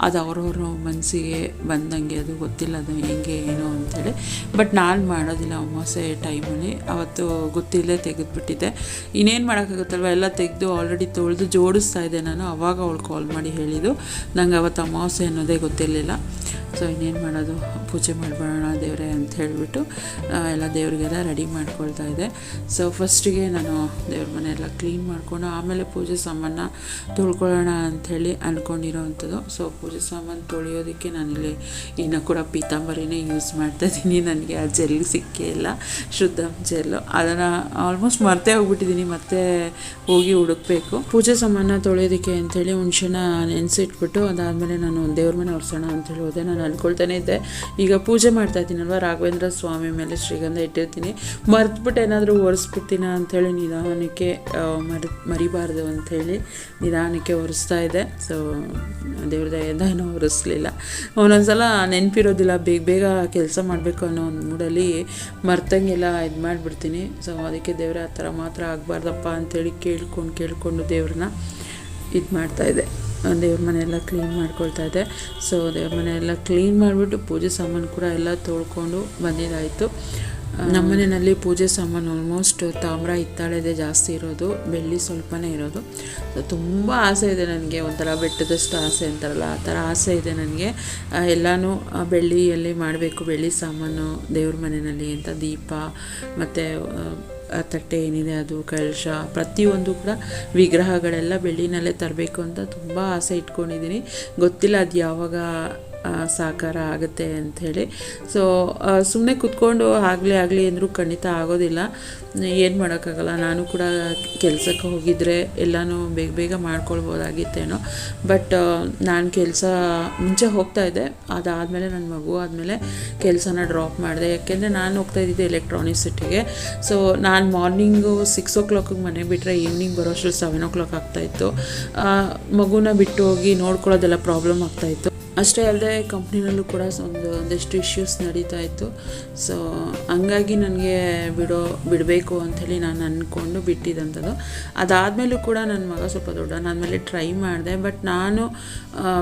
ಅದು ಅವ್ರವ್ರ ಮನಸ್ಸಿಗೆ ಬಂದಂಗೆ, ಅದು ಗೊತ್ತಿಲ್ಲ ಅದು ಹೆಂಗೆ, ಏನು ಅಂಥೇಳಿ ಬಟ್ ನಾನು ಮಾಡೋದಿಲ್ಲ ಅಮಾವಾಸ್ಯೆ ಟೈಮಲ್ಲಿ. ಅವತ್ತು ಗೊತ್ತಿಲ್ಲದೆ ತೆಗೆದುಬಿಟ್ಟಿದ್ದೆ. ಇನ್ನೇನು ಮಾಡೋಕ್ಕಾಗುತ್ತಲ್ವ? ಎಲ್ಲ ತೆಗೆದು ಆಲ್ರೆಡಿ ತೊಳೆದು ಜೋಡಿಸ್ತಾ ಇದ್ದೆ ನಾನು. ಅವಾಗ ಅವಳು ಕಾಲ್ ಮಾಡಿ ಹೇಳಿದ್ದು. ನಂಗೆ ಅವತ್ತು ಅಮಾವಾಸ್ಯೆ ಅನ್ನೋದೇ ಗೊತ್ತಿರಲಿಲ್ಲ. ಸೊ ಇನ್ನೇನು ಮಾಡೋದು? ಪೂಜೆ ಮಾಡಿಬಿಡೋಣ ದೇವರೇ ಅಂತ ಹೇಳಿಬಿಟ್ಟು ಎಲ್ಲ ದೇವ್ರಿಗೆಲ್ಲ ರೆಡಿ ಮಾಡ್ಕೊಳ್ತಾ ಇದ್ದೆ. ಸೊ ಫಸ್ಟಿಗೆ ನಾನು ದೇವ್ರ ಮನೆ ಎಲ್ಲ ಕ್ಲೀನ್ ಮಾಡಿಕೊಂಡು ಆಮೇಲೆ ಪೂಜೆ ಸಾಮಾನ ತೊಳ್ಕೊಳ್ಳೋಣ ಅಂಥೇಳಿ ಅಂಥದ್ದು ಸೊ ಪೂಜೆ ಸಾಮಾನು ತೊಳೆಯೋದಕ್ಕೆ ನಾನಿಲ್ಲಿ ಇನ್ನು ಕೂಡ ಪೀತಾಂಬರಿನೇ ಯೂಸ್ ಮಾಡ್ತಾ ಇದ್ದೀನಿ. ನನಗೆ ಆ ಜೆಲ್ ಸಿಕ್ಕೇ ಇಲ್ಲ, ಶುದ್ಧ ಜೆಲ್ಲು. ಅದನ್ನು ಆಲ್ಮೋಸ್ಟ್ ಮರ್ತೆ ಹೋಗ್ಬಿಟ್ಟಿದ್ದೀನಿ, ಮತ್ತೆ ಹೋಗಿ ಹುಡುಕ್ಬೇಕು. ಪೂಜೆ ಸಾಮಾನ ತೊಳೆಯೋದಕ್ಕೆ ಅಂಥೇಳಿ ಹುಣ್ಸೆನ ನೆನೆಸಿಟ್ಬಿಟ್ಟು ಅದಾದಮೇಲೆ ನಾನು ದೇವ್ರ ಮನೆ ಒರೆಸೋಣ ಅಂತೇಳಿ ಹೋದೆ. ನಾನು ಅನ್ಕೊಳ್ತಾನೆ ಇದ್ದೆ ಈಗ ಪೂಜೆ ಮಾಡ್ತಾ ಇದ್ದೀನಲ್ವ? ರಾಘವೇಂದ್ರ ಸ್ವಾಮಿ ಮೇಲೆ ಶ್ರೀಗಂಧ ಇಟ್ಟಿರ್ತೀನಿ. ಮರ್ತ್ಬಿಟ್ಟು ಏನಾದರೂ ಒರೆಸ್ಬಿಡ್ತೀನ ಅಂಥೇಳಿ ನಿಧಾನಕ್ಕೆ ಮರಿ ಮರ್, ಮರಿಬಾರ್ದು ಅಂಥೇಳಿ ನಿಧಾನಕ್ಕೆ ಒರೆಸ್ತಾ ಇದ್ದೆ ಸೊ ದೇವ್ರ ದಯೆಯಿಂದ ಏನೂ ಒರೆಸ್ಲಿಲ್ಲ. ಒಂದೊಂದ್ಸಲ ನೆನಪಿರೋದಿಲ್ಲ, ಬೇಗ ಬೇಗ ಕೆಲಸ ಮಾಡಬೇಕು ಅನ್ನೋ ಒಂದು ಮೂಡಲ್ಲಿ ಮರ್ತಂಗೆಲ್ಲ ಇದು ಮಾಡಿಬಿಡ್ತೀನಿ. ಸೊ ಅದಕ್ಕೆ ದೇವ್ರ ಆ ಥರ ಮಾತ್ರ ಆಗಬಾರ್ದಪ್ಪ ಅಂಥೇಳಿ ಕೇಳ್ಕೊಂಡು, ಕೇಳಿಕೊಂಡು ದೇವ್ರನ್ನ ಇದು ಮಾಡ್ತಾಯಿದ್ದೆ ದೇವ್ರ ಮನೆಯೆಲ್ಲ ಕ್ಲೀನ್ ಮಾಡ್ಕೊಳ್ತಾ ಇದ್ದೆ. ಸೊ ದೇವ್ರ ಮನೆಯೆಲ್ಲ ಕ್ಲೀನ್ ಮಾಡಿಬಿಟ್ಟು ಪೂಜೆ ಸಾಮಾನು ಕೂಡ ಎಲ್ಲ ತೊಳ್ಕೊಂಡು ಬಂದಿದ್ದಾಯಿತು. ನಮ್ಮ ಮನೆಯಲ್ಲಿ ಪೂಜೆ ಸಾಮಾನು ಆಲ್ಮೋಸ್ಟ್ ತಾಮ್ರ ಹಿತ್ತಾಳೆದೆ ಜಾಸ್ತಿ ಇರೋದು. ಬೆಳ್ಳಿ ಸ್ವಲ್ಪನೇ ಇರೋದು. ಸೊ ತುಂಬ ಆಸೆ ಇದೆ ನನಗೆ. ಒಂಥರ ಬೆಟ್ಟದಷ್ಟು ಆಸೆ ಅಂತಾರಲ್ಲ ಆ ಥರ ಆಸೆ ಇದೆ ನನಗೆ. ಎಲ್ಲನೂ ಬೆಳ್ಳಿಯಲ್ಲಿ ಮಾಡಬೇಕು ಬೆಳ್ಳಿ ಸಾಮಾನು ದೇವ್ರ ಮನೆಯಲ್ಲಿ ಅಂತ ದೀಪ ಮತ್ತು ತಟ್ಟೆ ಏನಿದೆ ಅದು ಕಳಶ, ಪ್ರತಿಯೊಂದು ಕೂಡ ವಿಗ್ರಹಗಳೆಲ್ಲ ಬೆಳ್ಳಿನಲ್ಲೇ ತರಬೇಕು ಅಂತ ತುಂಬ ಆಸೆ ಇಟ್ಕೊಂಡಿದ್ದೀನಿ. ಗೊತ್ತಿಲ್ಲ ಅದು ಯಾವಾಗ ಸಾಕಾರ ಆಗುತ್ತೆ ಅಂಥೇಳಿ ಸೊ ಸುಮ್ಮನೆ ಕೂತ್ಕೊಂಡು ಆಗಲಿ ಆಗಲಿ ಅಂದರೂ ಖಂಡಿತ ಆಗೋದಿಲ್ಲ. ಏನು ಮಾಡೋಕ್ಕಾಗಲ್ಲ. ನಾನು ಕೂಡ ಕೆಲಸಕ್ಕೆ ಹೋಗಿದ್ರೆ ಎಲ್ಲನೂ ಬೇಗ ಬೇಗ ಮಾಡ್ಕೊಳ್ಬೋದಾಗಿತ್ತೇನೋ. ಬಟ್ ನಾನು ಕೆಲಸ ಮುಂಚೆ ಹೋಗ್ತಾ ಇದ್ದೆ. ಅದಾದಮೇಲೆ ನನ್ನ ಮಗು ಆದಮೇಲೆ ಕೆಲಸನ ಡ್ರಾಪ್ ಮಾಡಿದೆ. ಯಾಕೆಂದರೆ ನಾನು ಹೋಗ್ತಾ ಇದ್ದಿದ್ದೆ ಎಲೆಕ್ಟ್ರಾನಿಸಿಟಿಗೆ ಸೊ ನಾನು ಮಾರ್ನಿಂಗು ಸಿಕ್ಸ್ ಓ ಕ್ಲಾಕಿಗೆ ಮನೆ ಬಿಟ್ಟರೆ ಈವ್ನಿಂಗ್ ಬರೋಷ್ಟು ಸೆವೆನ್ ಓ ಕ್ಲಾಕ್ ಆಗ್ತಾಯಿತ್ತು ಮಗುನ ಬಿಟ್ಟು ಹೋಗಿ ನೋಡ್ಕೊಳ್ಳೋದೆಲ್ಲ ಪ್ರಾಬ್ಲಮ್ ಆಗ್ತಾಯಿತ್ತು ಅಷ್ಟೇ ಅಲ್ಲದೆ ಕಂಪ್ನಿನಲ್ಲೂ ಕೂಡ ಒಂದು ಒಂದಷ್ಟು ಇಶ್ಯೂಸ್ ನಡೀತಾ ಇತ್ತು. ಸೊ ಹಂಗಾಗಿ ನನಗೆ ಬಿಡೋ, ಬಿಡಬೇಕು ಅಂಥೇಳಿ ನಾನು ಅಂದ್ಕೊಂಡು ಬಿಟ್ಟಿದ್ದಂಥದ್ದು ಅದಾದಮೇಲೂ ಕೂಡ ನನ್ನ ಮಗ ಸ್ವಲ್ಪ ದೊಡ್ಡವನಾದಮೇಲೆ ಟ್ರೈ ಮಾಡಿದೆ. ಬಟ್ ನಾನು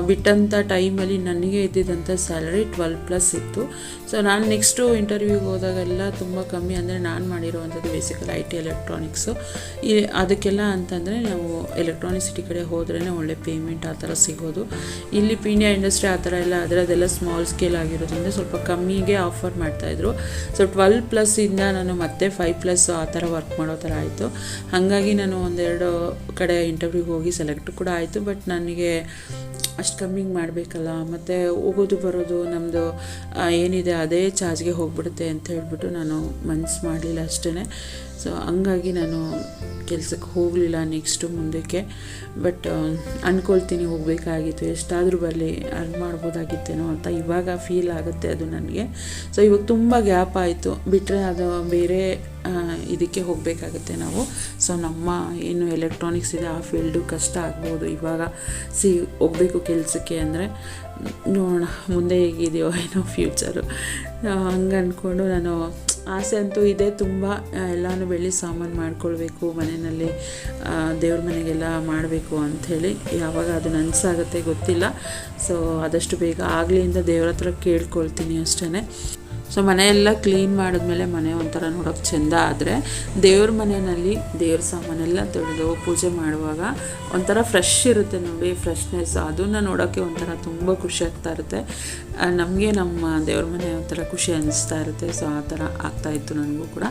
ಬಿಟ್ಟಂಥ ಟೈಮಲ್ಲಿ ನನಗೆ ಇದ್ದಿದ್ದಂಥ ಸ್ಯಾಲರಿ ಟ್ವೆಲ್ ಪ್ಲಸ್ ಇತ್ತು. ಸೊ ನಾನು ನೆಕ್ಸ್ಟು ಇಂಟರ್ವ್ಯೂಗೆ ಹೋದಾಗೆಲ್ಲ ತುಂಬ ಕಮ್ಮಿ ಅಂದರೆ ನಾನು ಮಾಡಿರುವಂಥದ್ದು ಬೇಸಿಕಲ್ ಐ ಟಿ ಎಲೆಕ್ಟ್ರಾನಿಕ್ಸು ಈ ಅದಕ್ಕೆಲ್ಲ ಅಂತಂದರೆ ನಾವು ಎಲೆಕ್ಟ್ರಾನಿಸಿಟಿ ಕಡೆ ಹೋದ್ರೇ ಒಳ್ಳೆ ಪೇಮೆಂಟ್ ಆ ಥರ ಸಿಗೋದು. ಇಲ್ಲಿ ಪೀಣ್ಯ ಇಂಡಸ್ಟ್ರಿ ಆ ಥರ ಎಲ್ಲ ಅದರದೆಲ್ಲ ಸ್ಮಾಲ್ ಸ್ಕೇಲ್ ಆಗಿರೋದ್ರಿಂದ ಸ್ವಲ್ಪ ಕಮ್ಮಿಗೆ ಆಫರ್ ಮಾಡ್ತಾಯಿದ್ರು ಸೊ ಟ್ವೆಲ್ ಪ್ಲಸ್ಸಿಂದ ನಾನು ಮತ್ತೆ ಫೈವ್ ಪ್ಲಸ್ ಆ ಥರ ವರ್ಕ್ ಮಾಡೋ ಥರ ಆಯಿತು. ಹಾಗಾಗಿ ನಾನು ಒಂದೆರಡು ಕಡೆ ಇಂಟರ್ವ್ಯೂಗೆ ಹೋಗಿ ಸೆಲೆಕ್ಟ್ ಕೂಡ ಆಯಿತು ಬಟ್ ನನಗೆ ಅಷ್ಟು ಕಮ್ಮಿಂಗ್ ಮಾಡಬೇಕಲ್ಲ, ಮತ್ತು ಹೋಗೋದು ಬರೋದು ನಮ್ಮದು ಏನಿದೆ ಅದೇ ಚಾರ್ಜ್ಗೆ ಹೋಗ್ಬಿಡುತ್ತೆ ಅಂತ ಹೇಳ್ಬಿಟ್ಟು ನಾನು ಮನ್ಸು ಮಾಡಲಿಲ್ಲ ಅಷ್ಟೇ ಸೊ ಹಂಗಾಗಿ ನಾನು ಕೆಲಸಕ್ಕೆ ಹೋಗಲಿಲ್ಲ ನೆಕ್ಸ್ಟು ಮುಂದಕ್ಕೆ. ಬಟ್ ಅಂದ್ಕೊಳ್ತೀನಿ ಹೋಗಬೇಕಾಗಿತ್ತು. ಎಷ್ಟಾದರೂ ಬರಲಿ ಅರ್ನ್ ಮಾಡ್ಬೋದಾಗಿತ್ತೇನೋ ಅಂತ ಇವಾಗ ಫೀಲ್ ಆಗುತ್ತೆ ಅದು ನನಗೆ. ಸೊ ಇವಾಗ ತುಂಬ ಗ್ಯಾಪ್ ಆಯಿತು. ಬಿಟ್ಟರೆ ಅದು ಬೇರೆ ಇದಕ್ಕೆ ಹೋಗಬೇಕಾಗುತ್ತೆ ನಾವು. ಸೊ ನಮ್ಮ ಏನು ಎಲೆಕ್ಟ್ರಾನಿಕ್ಸ್ ಇದೆ, ಆ ಫೀಲ್ಡು ಕಷ್ಟ ಆಗ್ಬೋದು ಇವಾಗ. ಸಿ, ಹೋಗಬೇಕು ಕೆಲಸಕ್ಕೆ ಅಂದರೆ, ನೋಡೋಣ ಮುಂದೆ ಹೇಗಿದೆಯೋ ಏನೋ ಫ್ಯೂಚರು ಹಂಗೆ ಅಂದ್ಕೊಂಡು ನಾನು ಆಸೆ ಅಂತೂ ಇದೆ. ತುಂಬ ಎಲ್ಲನೂ ಬೆಳ್ಳಿ ಸಾಮಾನು ಮಾಡ್ಕೊಳ್ಬೇಕು, ಮನೆಯಲ್ಲಿ ದೇವ್ರ ಮನೆಗೆಲ್ಲ ಮಾಡಬೇಕು ಅಂಥೇಳಿ ಯಾವಾಗ ಅದು ನನಸಾಗುತ್ತೆ ಗೊತ್ತಿಲ್ಲ. ಸೊ ಆದಷ್ಟು ಬೇಗ ಆಗಲಿ ಅಂತ ದೇವ್ರ ಹತ್ರ ಕೇಳ್ಕೊಳ್ತೀನಿ ಅಷ್ಟೇ ಸೊ ಮನೆಯೆಲ್ಲ ಕ್ಲೀನ್ ಮಾಡಿದ್ಮೇಲೆ ಮನೆ ಒಂಥರ ನೋಡೋಕೆ ಚೆಂದ ಆದರೆ ದೇವ್ರ ಮನೆಯಲ್ಲಿ ದೇವ್ರ ಸಾಮಾನೆಲ್ಲ ತೊಳೆದು ಪೂಜೆ ಮಾಡುವಾಗ ಒಂಥರ ಫ್ರೆಶ್ ಇರುತ್ತೆ ನೋಡಿ ಫ್ರೆಶ್ನೆಸ್ ಅದನ್ನು ನೋಡೋಕ್ಕೆ ಒಂಥರ ತುಂಬ ಖುಷಿ ಆಗ್ತಾ ಇರುತ್ತೆ. ನಮಗೆ ನಮ್ಮ ದೇವ್ರ ಮನೆ ಒಂಥರ ಖುಷಿ ಅನ್ನಿಸ್ತಾ ಇರುತ್ತೆ. ಸೊ ಆ ಥರ ಆಗ್ತಾಯಿತ್ತು ನನಗೂ ಕೂಡ.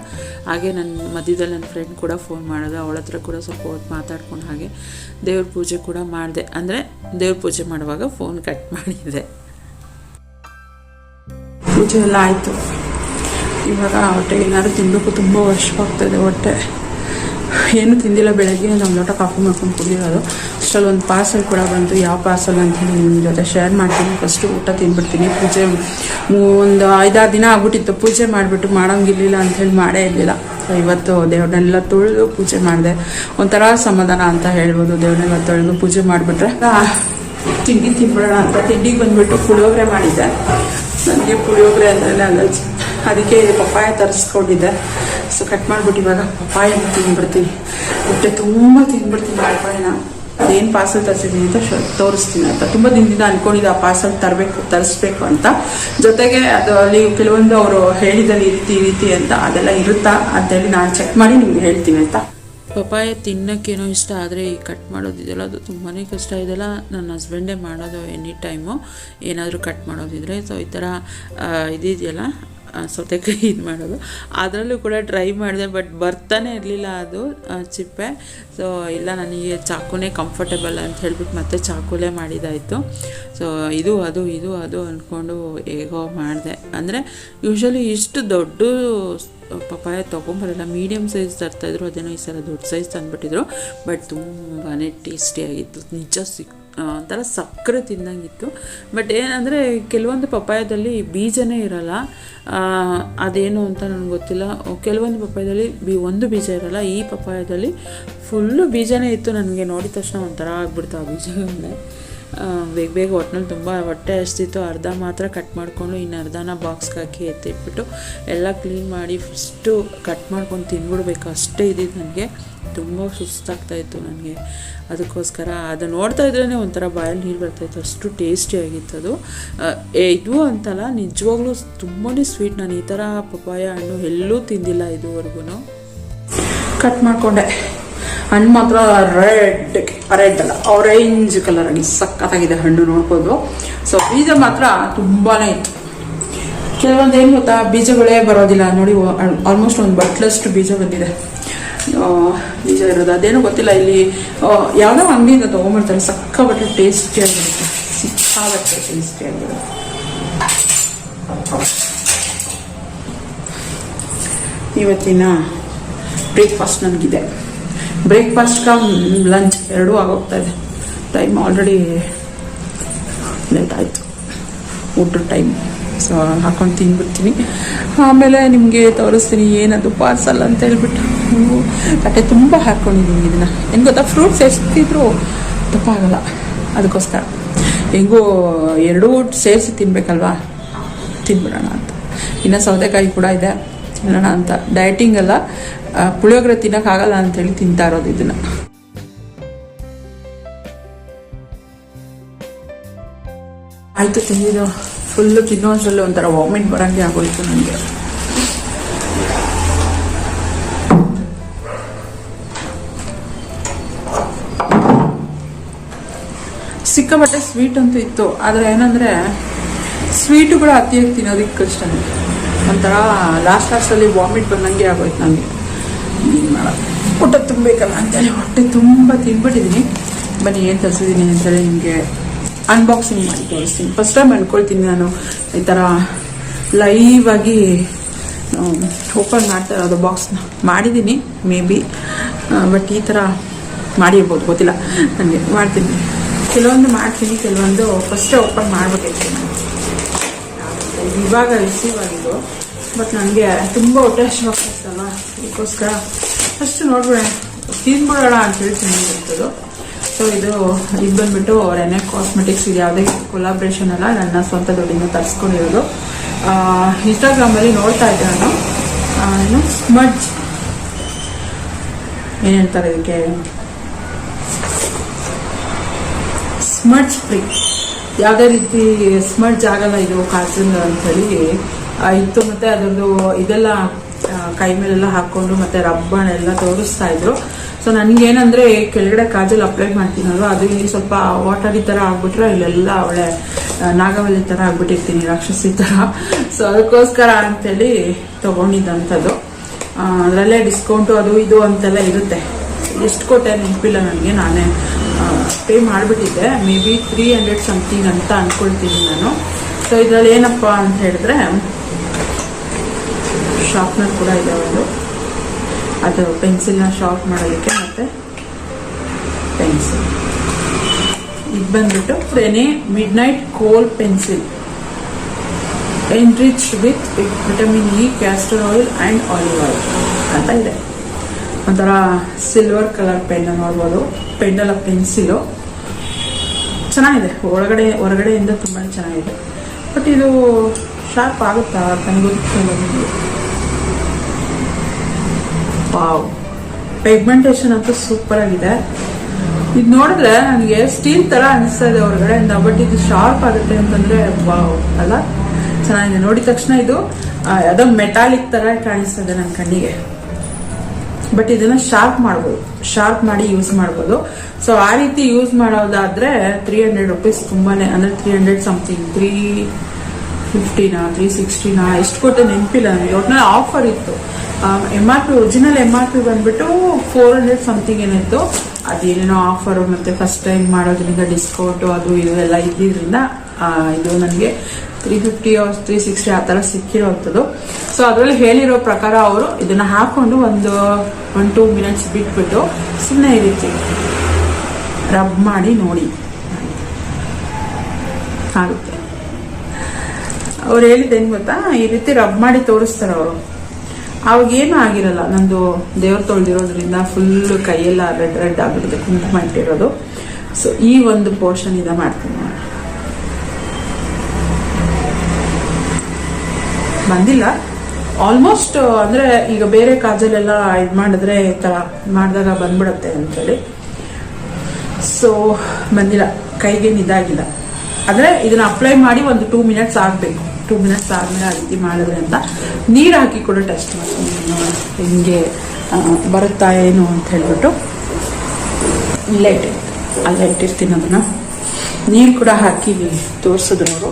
ಹಾಗೆ ನನ್ನ ಮಧ್ಯದಲ್ಲಿ ನನ್ನ ಫ್ರೆಂಡ್ ಕೂಡ ಫೋನ್ ಮಾಡಿದೆ. ಅವಳ ಹತ್ರ ಕೂಡ ಸ್ವಲ್ಪ ಹೊತ್ತು ಮಾತಾಡ್ಕೊಂಡು ಹಾಗೆ ದೇವ್ರ ಪೂಜೆ ಕೂಡ ಮಾಡಿದೆ. ಅಂದರೆ ದೇವ್ರ ಪೂಜೆ ಮಾಡುವಾಗ ಫೋನ್ ಕಟ್ ಮಾಡಿದೆ. ಪೂಜೆ ಎಲ್ಲ ಆಯಿತು. ಇವಾಗ ಹೊಟ್ಟೆ ಏನಾದ್ರು ತಿನ್ನಬೇಕು ತುಂಬ ವರ್ಷವಾಗ್ತದೆ ಹೊಟ್ಟೆ. ಏನು ತಿಂದಿಲ್ಲ ಬೆಳಗ್ಗೆ, ಒಂದು ಲೋಟ ಕಾಫಿ ಮಾಡ್ಕೊಂಡು ಕುಡಿಯೋದು. ಅಷ್ಟರಲ್ಲಿ ಒಂದು ಪಾರ್ಸಲ್ ಕೂಡ ಬಂತು. ಯಾವ ಪಾರ್ಸಲ್ ಅಂತ ಹೇಳಿ ನಿಮ್ಮ ಜೊತೆ ಶೇರ್ ಮಾಡ್ತೀನಿ. ಫಸ್ಟು ಊಟ ತಿಂದ್ಬಿಡ್ತೀನಿ. ಪೂಜೆ ಒಂದು ಐದಾರು ದಿನ ಆಗ್ಬಿಟ್ಟಿತ್ತು. ಪೂಜೆ ಮಾಡಿಬಿಟ್ಟು ಮಾಡೋಂಗಿರ್ಲಿಲ್ಲ ಅಂಥೇಳಿ ಮಾಡೇ ಇರಲಿಲ್ಲ. ಇವತ್ತು ದೇವ್ರನ್ನೆಲ್ಲ ತೊಳೆದು ಪೂಜೆ ಮಾಡಿದೆ. ಒಂಥರ ಸಮಾಧಾನ ಅಂತ ಹೇಳ್ಬೋದು. ದೇವ್ರನ್ನೆಲ್ಲ ತೊಳೆದು ಪೂಜೆ ಮಾಡಿಬಿಟ್ರೆ. ತಿಂಡಿ ತಿನ್ಬಿಡೋಣ ಅಂತ ತಿಂಡಿಗೆ ಬಂದುಬಿಟ್ಟು ಪುಳಿಯೋಗರೆ ಮಾಡಿದ್ದೆ. ನನಗೆ ಪುಳಿಯೋಗ್ರೆ ಅಂದ್ರೆ ಅಲರ್ಜಿ ಅದಕ್ಕೆ ಪಪ್ಪಾಯ ತರಿಸ್ಕೊಂಡಿದ್ದೆ. ಸೊ ಕಟ್ ಮಾಡ್ಬಿಟ್ಟು ಇವಾಗ ಪಪ್ಪಾಯ ತಿಂದ್ಬಿಡ್ತೀನಿ ಹೊಟ್ಟೆ ತುಂಬ ತಿನ್ಬಿಡ್ತೀನಿ ಪಪ್ಪಾಯನ. ಅದೇನು ಪಾರ್ಸಲ್ ತರಿಸಿದ್ದೀನಿ ಅಂತ ತೋರಿಸ್ತೀನಿ ಅಂತ. ತುಂಬ ದಿನದಿಂದ ಅನ್ಕೊಂಡಿದ್ದೆ ಆ ಪಾರ್ಸಲ್ ತರಬೇಕು, ತರಿಸ್ಬೇಕು ಅಂತ. ಜೊತೆಗೆ ಅದು ಅಲ್ಲಿ ಕೆಲವೊಂದು ಅವರು ಹೇಳಿದಲ್ಲಿ ಈ ರೀತಿ ಈ ರೀತಿ ಅಂತ ಅದೆಲ್ಲ ಇರುತ್ತಾ ಅಂತೇಳಿ ನಾನು ಚೆಕ್ ಮಾಡಿ ನಿಮ್ಗೆ ಹೇಳ್ತೀನಿ ಆಯ್ತಾ? ಪಪಾಯ ತಿನ್ನೋಕ್ಕೇನೋ ಇಷ್ಟ ಆದರೆ ಈ ಕಟ್ ಮಾಡೋದಿದೆಯಲ್ಲ ಅದು ತುಂಬಾ ಕಷ್ಟ. ಇದೆಲ್ಲ ನನ್ನ ಹಸ್ಬೆಂಡೇ ಮಾಡೋದು ಎನಿ ಟೈಮು ಏನಾದರೂ ಕಟ್ ಮಾಡೋದಿದ್ರೆ ಸೊ ಈ ಥರ ಇದಿದೆಯಲ್ಲ ಸೌತೆಕಾಯಿ ಇದು ಮಾಡೋದು. ಅದರಲ್ಲೂ ಕೂಡ ಟ್ರೈ ಮಾಡಿದೆ ಬಟ್ ಬರ್ತಾನೆ ಇರಲಿಲ್ಲ ಅದು ಚಿಪ್ಪೆ. ಸೊ ಇಲ್ಲ, ನನಗೆ ಚಾಕುನೇ ಕಂಫರ್ಟೇಬಲ್ ಅಂತ ಹೇಳ್ಬಿಟ್ಟು ಮತ್ತೆ ಚಾಕುಲೇ ಮಾಡಿದಾಯಿತು. ಸೊ ಇದು, ಅದು ಇದು, ಅದು ಅಂದ್ಕೊಂಡು ಹೇಗೋ ಮಾಡಿದೆ. ಅಂದರೆ ಯೂಶ್ವಲಿ ಇಷ್ಟು ದೊಡ್ಡ ಪಪಾಯ ತೊಗೊಂಬರಲ್ಲ ಮೀಡಿಯಮ್ ಸೈಜ್ ತರ್ತಾಯಿದ್ರು ಅದೇನೋ ಈ ಸಲ ದೊಡ್ಡ ಸೈಜ್ ತಂದುಬಿಟ್ಟಿದ್ರು. ಬಟ್ ತುಂಬಾ ಟೇಸ್ಟಿಯಾಗಿತ್ತು ನಿಜ ಸಿಕ್ ಒಂಥರ ಸಕ್ಕರೆ ತಿಂದಂಗಿತ್ತು. ಬಟ್ ಏನಂದರೆ, ಕೆಲವೊಂದು ಪಪ್ಪಾಯದಲ್ಲಿ ಬೀಜನೇ ಇರಲ್ಲ. ಅದೇನು ಅಂತ ನನಗೆ ಗೊತ್ತಿಲ್ಲ. ಕೆಲವೊಂದು ಪಪ್ಪಾಯದಲ್ಲಿ ಬಿ, ಒಂದು ಬೀಜ ಇರಲ್ಲ. ಈ ಪಪ್ಪಾಯದಲ್ಲಿ ಫುಲ್ಲು ಬೀಜನೇ ಇತ್ತು ನನಗೆ. ನೋಡಿದ ತಕ್ಷಣ ಒಂಥರ ಆಗ್ಬಿಡ್ತು ಆ ಬೀಜಗಳನ್ನೇ ಬೇಗ ಬೇಗ ಒಟ್ಟಿನಲ್ಲಿ ತುಂಬ ಹೊಟ್ಟೆ ಹಸ್ತಿತ್ತು, ಅರ್ಧ ಮಾತ್ರ ಕಟ್ ಮಾಡಿಕೊಂಡು ಇನ್ನು ಅರ್ಧನ ಬಾಕ್ಸ್ಗೆ ಹಾಕಿ ಎತ್ತಿಟ್ಬಿಟ್ಟು ಎಲ್ಲ ಕ್ಲೀನ್ ಮಾಡಿ ಫಸ್ಟು ಕಟ್ ಮಾಡ್ಕೊಂಡು ತಿಂದ್ಬಿಡ್ಬೇಕು ಅಷ್ಟೇ ಇದ್ದಿದ್ದು ನನಗೆ. ತುಂಬ ಸುಸ್ತಾಗ್ತಾಯಿತ್ತು ನನಗೆ. ಅದಕ್ಕೋಸ್ಕರ ಅದು ನೋಡ್ತಾ ಇದ್ರೇ ಒಂಥರ ಬಾಯಲ್ಲಿ ನೀರು ಬರ್ತಾಯಿತ್ತು ಅಷ್ಟು ಟೇಸ್ಟಿಯಾಗಿತ್ತು ಅದು. ಇದು ಅಂತಲ್ಲ ನಿಜವಾಗ್ಲೂ ತುಂಬಾ ಸ್ವೀಟ್ ನಾನು ಈ ಥರ ಪಪ್ಪಾಯ ಹಣ್ಣು ಎಲ್ಲೂ ತಿಂದಿಲ್ಲ ಇದುವರೆಗೂ ಕಟ್ ಮಾಡಿಕೊಂಡೆ. ಹಣ್ಣು ಮಾತ್ರ ರೆಡ್ ರೆಡ್ ಅಲ್ಲ ಆರೆಂಜ್ ಕಲರ್ ಆಗಿ ಸಖತ್ತಾಗಿದೆ ಹಣ್ಣು ನೋಡ್ಬೋದು. ಸೊ ಬೀಜ ಮಾತ್ರ ತುಂಬಾನೇ ಇತ್ತು. ಕೆಲವೊಂದು ಏನು ಗೊತ್ತಾ, ಬೀಜಗಳೇ ಬರೋದಿಲ್ಲ. ನೋಡಿ ಆಲ್ಮೋಸ್ಟ್ ಒಂದು ಬಟ್ಲಷ್ಟು ಬೀಜ ಬಂದಿದೆ. ಬೀಜ ಇರೋದು. ಅದೇನು ಗೊತ್ತಿಲ್ಲ, ಇಲ್ಲಿ ಯಾವುದೋ ಅಂಗಡಿಯಿಂದ ತೊಗೊಂಬರ್ತಾರೆ. ಸಕ್ಕಬಟ್ಟೆ ಟೇಸ್ಟಿಯಾಗಿರುತ್ತೆ ಸಿಕ್ಕಾಬಟ್ಟೆ ಟೇಸ್ಟಿಯಾಗಿರುತ್ತೆ ಇವತ್ತಿನ ಬ್ರೇಕ್ಫಾಸ್ಟ್ ನನಗಿದೆ. ಬ್ರೇಕ್ಫಾಸ್ಟ್ ಕಮ್ ಲಂಚ್ ಎರಡೂ ಆಗೋಗ್ತಾ ಇದೆ. ಟೈಮ್ ಆಲ್ರೆಡಿ ಲೇಟ್ ಆಯಿತು ಊಟದ ಟೈಮ್ ಸೊ ಹಾಕೊಂಡು ತಿಂದ್ಬಿಡ್ತೀನಿ. ಆಮೇಲೆ ನಿಮಗೆ ತೋರಿಸ್ತೀನಿ ಏನದು ಪಾರ್ಸಲ್ ಅಂತ ಹೇಳ್ಬಿಟ್ಟು. ತಟ್ಟೆ ತುಂಬ ಹಾಕ್ಕೊಂಡಿದ್ದೀನಿ ಇದನ್ನು. ಏನು ಗೊತ್ತಾ? ಫ್ರೂಟ್ಸ್ ಎಷ್ಟಿದ್ರು ತಪ್ಪಾಗಲ್ಲ. ಅದಕ್ಕೋಸ್ಕರ. ಹೆಂಗೂ ಎರಡೂ ಸೇರಿಸಿ ತಿನ್ಬೇಕಲ್ವಾ? ತಿನ್ಬಿಡೋಣ ಅಂತ. ಇನ್ನು ಸೌತೆಕಾಯಿ ಕೂಡ ಇದೆ. ತಿನ್ನೋಣ ಅಂತ. ಡಯಟಿಂಗ್ ಅಲ್ಲ ಪುಳಿಯೋಗರೆ ತಿನ್ನೋಕ್ಕಾಗಲ್ಲ ಅಂತೇಳಿ ತಿಂತಾ ಇರೋದು ಇದನ್ನು. ಆಯಿತು ತಿಂದಿದ್ದು. ಫುಲ್ಲು ತಿನ್ನೋದ್ರಲ್ಲಿ ಒಂಥರ ವಾಮಿಟ್ ಬರೋಂಗೆ ಆಗೋಯ್ತು ನನಗೆ ಸಿಕ್ಕಾಪಟ್ಟೆ ಸ್ವೀಟ್ ಅಂತೂ ಇತ್ತು. ಆದರೆ ಏನಂದರೆ ಸ್ವೀಟು ಕೂಡ ಅತಿಯಾಗಿ ತಿನ್ನೋದಕ್ಕೆ ಕಷ್ಟ ನನಗೆ ಒಂಥರ ಲಾಸ್ಟ್ ಲಾಸ್ಟಲ್ಲಿ ವಾಮಿಟ್ ಬಂದಂಗೆ ಆಗೋಯ್ತು ನನಗೆ ಊಟ ತುಂಬಬೇಕಲ್ಲ ಅಂತೇಳಿ ಹೊಟ್ಟೆ ತುಂಬ ತಿನ್ಬಿಟ್ಟಿದ್ದೀನಿ ಬನ್ನಿ, ಏನು ತರಿಸಿದ್ದೀನಿ ಅಂತೇಳಿ ನಿಮಗೆ ಅನ್ಬಾಕ್ಸಿಂಗ್ ಮಾಡಿ ತೋರಿಸ್ತೀನಿ. ಫಸ್ಟ್ ಟೈಮ್ ಅಂದ್ಕೊಳ್ತೀನಿ ನಾನು ಈ ಥರ ಲೈವ್ ಆಗಿ ಓಪನ್ ಮಾಡ್ತಾ ಇರೋದು ಬಾಕ್ಸ್ನ ಮಾಡಿದ್ದೀನಿ ಮೇ ಬಿ ಬಟ್ ಈ ಥರ ಮಾಡಿರ್ಬೋದು ಗೊತ್ತಿಲ್ಲ. ನನಗೆ ಮಾಡ್ತೀನಿ. ಕೆಲವೊಂದು ಮಾಡ್ತೀನಿ, ಕೆಲವೊಂದು ಫಸ್ಟೇ ಓಪನ್ ಮಾಡ್ಬೇಕಿತ್ತು. ಇವಾಗ ರಿಸೀವ್ ಆಗಿದ್ದು. ಬಟ್ ನನಗೆ ತುಂಬ ಹೊಟ್ಟೆ ಹಸಿವಾಗ್ತೈತಲ್ಲ ಅದಕ್ಕೋಸ್ಕರ ಫಸ್ಟ್ ನೋಡ್ಬಿಡೋಣ ತಿಂದ್ಬಿಡೋಣ ಅಂತೇಳಿ ತಿಂದಿರ್ತದ್ದು ಸೊ ಇದು ಇದು ಬಂದ್ಬಿಟ್ಟು ರೆನೆ ಕಾಸ್ಮೆಟಿಕ್ಸ್ ಇದು ಯಾವುದೇ ಕೊಲಾಬ್ರೇಷನ್ ಅಲ್ಲ ನನ್ನ ಸ್ವಂತ ದುಡ್ಡಿಂದ ತರಿಸ್ಕೊಂಡಿರೋದು. ಇನ್ಸ್ಟಾಗ್ರಾಮಲ್ಲಿ ನೋಡ್ತಾ ಇದ್ದೆ ನಾನು. ಏನು ಸ್ಮಡ್ಜ್ ಏನು ಹೇಳ್ತಾರೆ ಇದಕ್ಕೆ? ಸ್ಮಡ್ಜ್ ಫ್ರೀ ಯಾವುದೇ ರೀತಿ ಸ್ಮಡ್ಜ್ ಆಗಲ್ಲ ಇದು ಕಾಜಲ್ ಅಂತ ಆ, ಇತ್ತು ಮತ್ತೆ ಅದೊಂದು ಇದೆಲ್ಲ ಕೈ ಮೇಲೆಲ್ಲ ಹಾಕೊಂಡು ಮತ್ತೆ ರಬ್ಬರ್ ಎಲ್ಲ ತೋರಿಸ್ತಾ ಇದ್ರು. ಸೊ ನನಗೇನಂದ್ರೆ ಕೆಳಗಡೆ ಕಾಜಲ್ ಅಪ್ಲೈ ಮಾಡ್ತೀನಲ್ವ, ಅದು ಇಲ್ಲಿ ಸ್ವಲ್ಪ ವಾಟರ್ ಥರ ಆಗ್ಬಿಟ್ರೆ ಇಲ್ಲೆಲ್ಲ ಅವಳೆ ನಾಗವಲ್ಲಿ ಥರ ಆಗ್ಬಿಟ್ಟಿರ್ತೀನಿ, ರಾಕ್ಷಸಿ ಥರ ಸೊ ಅದಕ್ಕೋಸ್ಕರ ಅಂತೇಳಿ ತಗೊಂಡಿದ್ದಂಥದ್ದು. ಅದರಲ್ಲೇ ಡಿಸ್ಕೌಂಟು ಅದು ಇದು ಅಂತೆಲ್ಲ ಇರುತ್ತೆ. ಎಷ್ಟು ಕೊಟ್ಟೆ ನೆನಪಿಲ್ಲ ನನಗೆ, ನಾನೇ ಪೇ ಮಾಡಿಬಿಟ್ಟಿದ್ದೆ. Maybe three hundred something ಅಂತ ಅಂದ್ಕೊಳ್ತೀನಿ ನಾನು. ಸೊ ಇದರಲ್ಲಿ ಏನಪ್ಪ ಅಂತ ಹೇಳಿದ್ರೆ ಶಾರ್ಪ್ನರ್ ಕೂಡ ಇದೆ ಒಂದು. ಅದು ಪೆನ್ಸಿಲ್ನ ಶಾರ್ಪ್ ಮಾಡೋದಕ್ಕೆ ಮತ್ತು ಪೆನ್ಸಿಲ್ ಇದು ಬಂದ್ಬಿಟ್ಟು Renee midnight kohl pencil enrich with vitamin E castor oil and olive oil ಅಂತ ಇದೆ. ಒಂಥರ ಸಿಲ್ವರ್ ಕಲರ್ ಪೆನ್ ನೋಡ್ಬೋದು. ಪೆನ್ನಲ್ಲ ಪೆನ್ಸಿಲು ಚೆನ್ನಾಗಿದೆ. ಒಳಗಡೆ, ಹೊರಗಡೆಯಿಂದ ತುಂಬಾ ಚೆನ್ನಾಗಿದೆ. ಬಟ್ ಇದು ಶಾರ್ಪ್ ಆಗುತ್ತಾ? ನನಗೆ ವಾವ್. ಪೆಗ್ಮೆಂಟೇಷನ್ ಅಂತೂ ಸೂಪರ್ ಆಗಿದೆ. ಇದು ನೋಡಿದ್ರೆ ನನಗೆ ಸ್ಟೀಲ್ ತರ ಅನಿಸ್ತಾ ಇದೆ ಹೊರಗಡೆಯಿಂದ ಬಟ್ ಇದು ಶಾರ್ಪ್ ಆಗುತ್ತೆ ಅಂತಂದ್ರೆ ವಾವ್ ಅಲ್ಲ? ಚೆನ್ನಾಗಿದೆ. ನೋಡಿದ ತಕ್ಷಣ ಇದು ಯಾವುದೋ ಮೆಟಾಲಿಕ್ ತರ ಕಾಣಿಸ್ತಾ ಇದೆ ನನ್ನ ಕಣ್ಣಿಗೆ. ಬಟ್ ಇದನ್ನ ಶಾರ್ಪ್ ಮಾಡ್ಬೋದು. ಶಾರ್ಪ್ ಮಾಡಿ ಯೂಸ್ ಮಾಡ್ಬೋದು. ಸೊ ಆ ರೀತಿ ಯೂಸ್ ಮಾಡೋದಾದ್ರೆ ತ್ರೀ ಹಂಡ್ರೆಡ್ ರುಪೀಸ್ ತುಂಬಾನೇ, ಅಂದ್ರೆ ತ್ರೀ ಹಂಡ್ರೆಡ್ ಸಮಥಿಂಗ್ ತ್ರೀ ಫಿಫ್ಟಿನಾ ತ್ರೀ ಸಿಕ್ಸ್ಟಿನಾ ಎಷ್ಟು ಕೊಟ್ಟೆ ನೆನಪಿಲ್ಲ ನನಗೆ. ಒಟ್ಟಿನಲ್ಲಿ ಆಫರ್ ಇತ್ತು. M R P original M R P ಬಂದ್ಬಿಟ್ಟು ಫೋರ್ ಹಂಡ್ರೆಡ್ ಸಮಥಿಂಗ್ ಏನಿತ್ತು. ಅದೇನೇನೋ ಆಫರ್ ಮತ್ತೆ ಫಸ್ಟ್ ಟೈಮ್ ಮಾಡೋದ್ರಿಂದ ಡಿಸ್ಕೌಂಟು ಅದು ಇದು ಎಲ್ಲ ಇದ್ದಿದ್ರಿಂದ ಇದು ನನಗೆ ತ್ರೀ ಫಿಫ್ಟಿ ತ್ರೀ ಸಿಕ್ಸ್ಟಿ ಆ ಥರ ಸಿಕ್ಕಿರೋವಂಥದ್ದು ಸೊ ಅದರಲ್ಲಿ ಹೇಳಿರೋ ಪ್ರಕಾರ ಅವರು ಇದನ್ನು ಹಾಕ್ಕೊಂಡು ಒಂದು ಒನ್ ಟೂ ಮಿನಿಟ್ಸ್ ಬಿಟ್ಬಿಟ್ಟು ಸುಮ್ಮನೆ ಈ ರೀತಿ ರಬ್ ಮಾಡಿ ನೋಡಿ. ಆಗುತ್ತೆ. ಅವ್ರು ಹೇಳಿದ್ದೇನು ಗೊತ್ತಾ? ಈ ರೀತಿ ರಬ್ ಮಾಡಿ ತೋರಿಸ್ತಾರೆ ಅವರು. ಅವಾಗೇನು ಆಗಿರಲ್ಲ. ನಂದು ದೇವ್ರು ತೊಳೆದಿರೋದ್ರಿಂದ ಫುಲ್ ಕೈಯೆಲ್ಲ ರೆಡ್ ರೆಡ್ ಆಗಿರುತ್ತೆ ಕುಂಕುಮ ಇಟ್ಟಿರೋದು ಸೊ ಈ ಒಂದು ಪೋರ್ಷನ್ ಇದ ಮಾಡ್ತೀನಿ ಬಂದಿಲ್ಲ. ಆಲ್ಮೋಸ್ಟ್ ಅಂದ್ರೆ ಈಗ ಬೇರೆ ಕಾಜಲೆಲ್ಲ ಇದು ಮಾಡಿದ್ರೆ ಈ ಥರ ಮಾಡಿದಾಗ ಬಂದ್ಬಿಡುತ್ತೆ ಅಂತೇಳಿ. ಸೊ ಬಂದಿಲ್ಲ. ಕೈಗೆ ಇದಾಗಿಲ್ಲ. ಆದರೆ ಇದನ್ನ ಅಪ್ಲೈ ಮಾಡಿ ಒಂದು ಟೂ ಮಿನಿಟ್ಸ್ ಆಗಬೇಕು. ಟೂ ಮಿನಿಟ್ಸ್ ಆದಮೇಲೆ ಆ ರೀತಿ ಮಾಡಿದ್ರೆ ಅಂತ ನೀರು ಹಾಕಿ ಕೂಡ ಟೆಸ್ಟ್ ಮಾಡ್ತೀನಿ. ಹೆಂಗೆ ಬರುತ್ತಾ ಏನು ಅಂತ ಹೇಳ್ಬಿಟ್ಟು ಇಟ್ಟಿರ್ತೀನಿ ಅಲ್ಲೇ ಇಟ್ಟಿರ್ತೀನಿ ಅದನ್ನ. ನೀರು ಕೂಡ ಹಾಕಿ ತೋರಿಸಿದ್ರು ಅವರು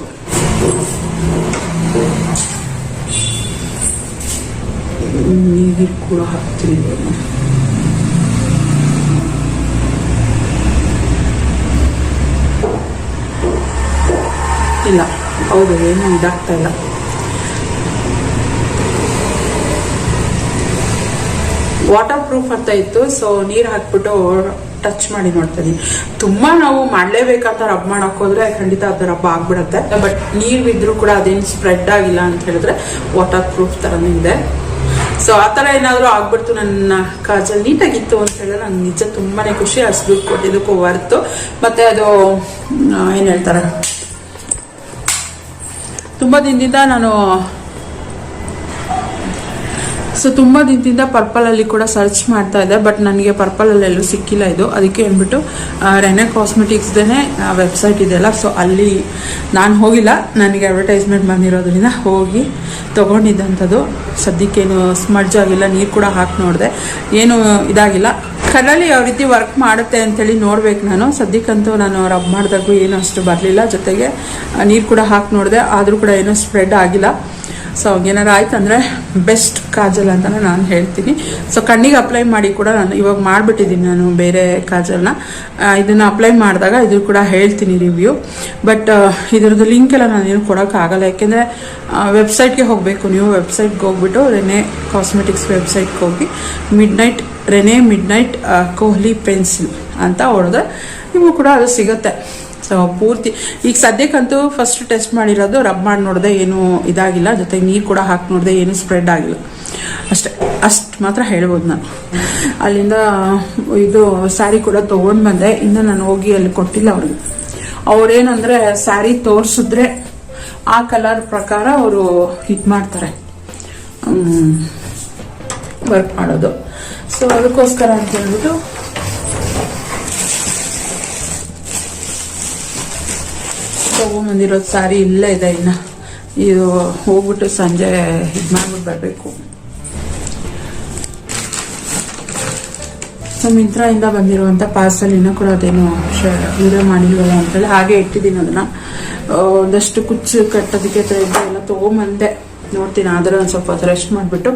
ನೀರು ಕೂಡ ಹಾಕ್ತೀನಿ. ಇಲ್ಲ. ಹೌದು, ಏನು ಇದಾಗ್ತಾ ಇಲ್ಲ. ವಾಟರ್ ಪ್ರೂಫ್ ಅಂತ ಇತ್ತು ಸೊ ನೀರು ಹಾಕ್ಬಿಟ್ಟು ಟಚ್ ಮಾಡಿ ನೋಡ್ತಾ ಇದೀನಿ. ತುಂಬಾ ನಾವು ಮಾಡ್ಲೇಬೇಕಂತ ರಬ್ ಮಾಡಕ್ ಹೋದ್ರೆ ಖಂಡಿತ ಅದು ರಬ್ ಆಗ್ಬಿಡತ್ತೆ. ಬಟ್ ನೀರು ಬಿದ್ರು ಕೂಡ ಅದೇನು ಸ್ಪ್ರೆಡ್ ಆಗಿಲ್ಲ ಅಂತ ಹೇಳಿದ್ರೆ ವಾಟರ್ ಪ್ರೂಫ್ ತರನೇ ಇದೆ. ಸೊ ಆ ಥರ ಏನಾದರೂ ಆಗ್ಬಿಡ್ತು ನನ್ನ ಕಾಜಲ್. ನೀಟಾಗಿತ್ತು ಅಂತ ಹೇಳಿದ್ರೆ ನಂಗೆ ನಿಜ ತುಂಬಾನೇ ಖುಷಿ. ಅಷ್ಟು ದುಡ್ಡು ಕೊಟ್ಟಿದ್ದಕ್ಕೂ ವರ್ತು ಮತ್ತೆ ಅದು ಏನು ಹೇಳ್ತಾರೆ? ತುಂಬ ದಿನದಿಂದ ನಾನು ಸೊ ತುಂಬ ದಿನದಿಂದ ಪರ್ಪಲಲ್ಲಿ ಕೂಡ ಸರ್ಚ್ ಮಾಡ್ತಾ ಇದ್ದೆ ಬಟ್ ನನಗೆ ಪರ್ಪಲಲ್ಲಿ ಎಲ್ಲೂ ಸಿಕ್ಕಿಲ್ಲ ಇದು. ಅದಕ್ಕೆ ಅಂದ್ಬಿಟ್ಟು ರೆನೆ ಕಾಸ್ಮೆಟಿಕ್ಸ್ದೇ ವೆಬ್ಸೈಟ್ ಇದೆಯಲ್ಲ ಸೊ ಅಲ್ಲಿ ನಾನು ಹೋಗಿಲ್ಲ. ನನಗೆ ಅಡ್ವರ್ಟೈಸ್ಮೆಂಟ್ ಬಂದಿರೋದ್ರಿಂದ ಹೋಗಿ ತೊಗೊಂಡಿದ್ದಂಥದ್ದು. ಸದ್ಯಕ್ಕೇನು ಸ್ಮಡ್ಜ್ ಆಗಿಲ್ಲ, ನೀರು ಕೂಡ ಹಾಕಿ ನೋಡಿದೆ. ಏನು ಇದಾಗಿಲ್ಲ. ಕಣ್ಣಲ್ಲಿ ಯಾವ ರೀತಿ ವರ್ಕ್ ಮಾಡುತ್ತೆ ಅಂತೇಳಿ ನೋಡ್ಬೇಕು ನಾನು. ಸದ್ಯಕ್ಕಂತೂ ನಾನು ರಬ್ ಮಾಡಿದಾಗೂ ಏನು ಅಷ್ಟು ಬರಲಿಲ್ಲ. ಜೊತೆಗೆ ನೀರು ಕೂಡ ಹಾಕಿ ನೋಡಿದೆ. ಆದರೂ ಕೂಡ ಏನೂ ಸ್ಪ್ರೆಡ್ ಆಗಿಲ್ಲ. ಸೊ ಏನಾರು ಆಯ್ತು ಅಂದರೆ ಬೆಸ್ಟ್ ಕಾಜಲ್ ಅಂತಲೇ ನಾನು ಹೇಳ್ತೀನಿ. ಸೊ ಕಣ್ಣಿಗೆ ಅಪ್ಲೈ ಮಾಡಿ ಕೂಡ ನಾನು ಇವಾಗ ಮಾಡಿಬಿಟ್ಟಿದ್ದೀನಿ ನಾನು ಬೇರೆ ಕಾಜಲ್ನ. ಇದನ್ನು ಅಪ್ಲೈ ಮಾಡಿದಾಗ ಇದು ಕೂಡ ಹೇಳ್ತೀನಿ ರಿವ್ಯೂ ಬಟ್ ಇದ್ರದ್ದು ಲಿಂಕ್ ಎಲ್ಲ ನಾನೇನು ಕೊಡೋಕ್ಕಾಗಲ್ಲ ಯಾಕೆಂದರೆ ವೆಬ್ಸೈಟ್ಗೆ ಹೋಗಬೇಕು. ನೀವು ವೆಬ್ಸೈಟ್ಗೆ ಹೋಗ್ಬಿಟ್ಟು ರೆನೆ ಕಾಸ್ಮೆಟಿಕ್ಸ್ ವೆಬ್ಸೈಟ್ಗೆ ಹೋಗಿ midnight Renee midnight kohl pencil ಅಂತ ಹೊಡೆದ್ರೆ ನಿಮಗೂ ಕೂಡ ಅದು ಸಿಗುತ್ತೆ. ಸೊ ಪೂರ್ತಿ ಈಗ ಸದ್ಯಕ್ಕಂತೂ ಫಸ್ಟ್ ಟೆಸ್ಟ್ ಮಾಡಿರೋದು ರಬ್ ಮಾಡಿ ನೋಡಿದೆ ಏನು ಇದಾಗಿಲ್ಲ. ಜೊತೆಗೆ ನೀರು ಕೂಡ ಹಾಕಿ ನೋಡಿದೆ ಏನು ಸ್ಪ್ರೆಡ್ ಆಗಿಲ್ಲ. ಅಷ್ಟೆ. ಅಷ್ಟು ಮಾತ್ರ ಹೇಳ್ಬೋದು ನಾನು. ಅಲ್ಲಿಂದ, ಇದು ಸ್ಯಾರಿ ಕೂಡ ತೊಗೊಂಡು ಬಂದೆ. ಇನ್ನು ನಾನು ಹೋಗಿ ಅಲ್ಲಿ ಕೊಟ್ಟಿಲ್ಲ ಅವ್ರಿಗೆ. ಅವ್ರೇನಂದ್ರೆ ಸ್ಯಾರಿ ತೋರಿಸಿದ್ರೆ ಆ ಕಲರ್ ಪ್ರಕಾರ ಅವರು ಇದು ಮಾಡ್ತಾರೆ. ವರ್ಕ್ ಮಾಡೋದು. ಸೊ, ಅದಕ್ಕೋಸ್ಕರ ಅಂತ ಹೇಳ್ಬಿಟ್ಟು. ತಗೊಂಬಂದಿರೋದು ಸಾರಿ ಇಲ್ಲ ಇದೆ ಇನ್ನ. ಇದು ಹೋಗ್ಬಿಟ್ಟು ಸಂಜೆ ಇದು ಮಾಡ್ಬಿಟ್ಟು ಬರಬೇಕು. ಸೊ ಮಿಂತ್ರಾಯಿಂದ ಬಂದಿರುವಂಥ ಪಾರ್ಸಲ್ ಇನ್ನೂ ಕೂಡ ಅದೇನು ವಿಡಿಯೋ ಮಾಡಿಲ್ವಲ್ಲ ಅಂತೇಳಿ ಹಾಗೆ ಇಟ್ಟಿದ್ದೀನಿ ಅದನ್ನ. ಒಂದಷ್ಟು ಕುಚ್ಚು ಕಟ್ಟೋದಕ್ಕೆ ಎಲ್ಲ ತೊಗೊಂಬಂದೆ. ನೋಡ್ತೀನಿ, ಆದರೆ ಒಂದು ಸ್ವಲ್ಪ ಹೊತ್ತು ರೆಸ್ಟ್ ಮಾಡಿಬಿಟ್ಟು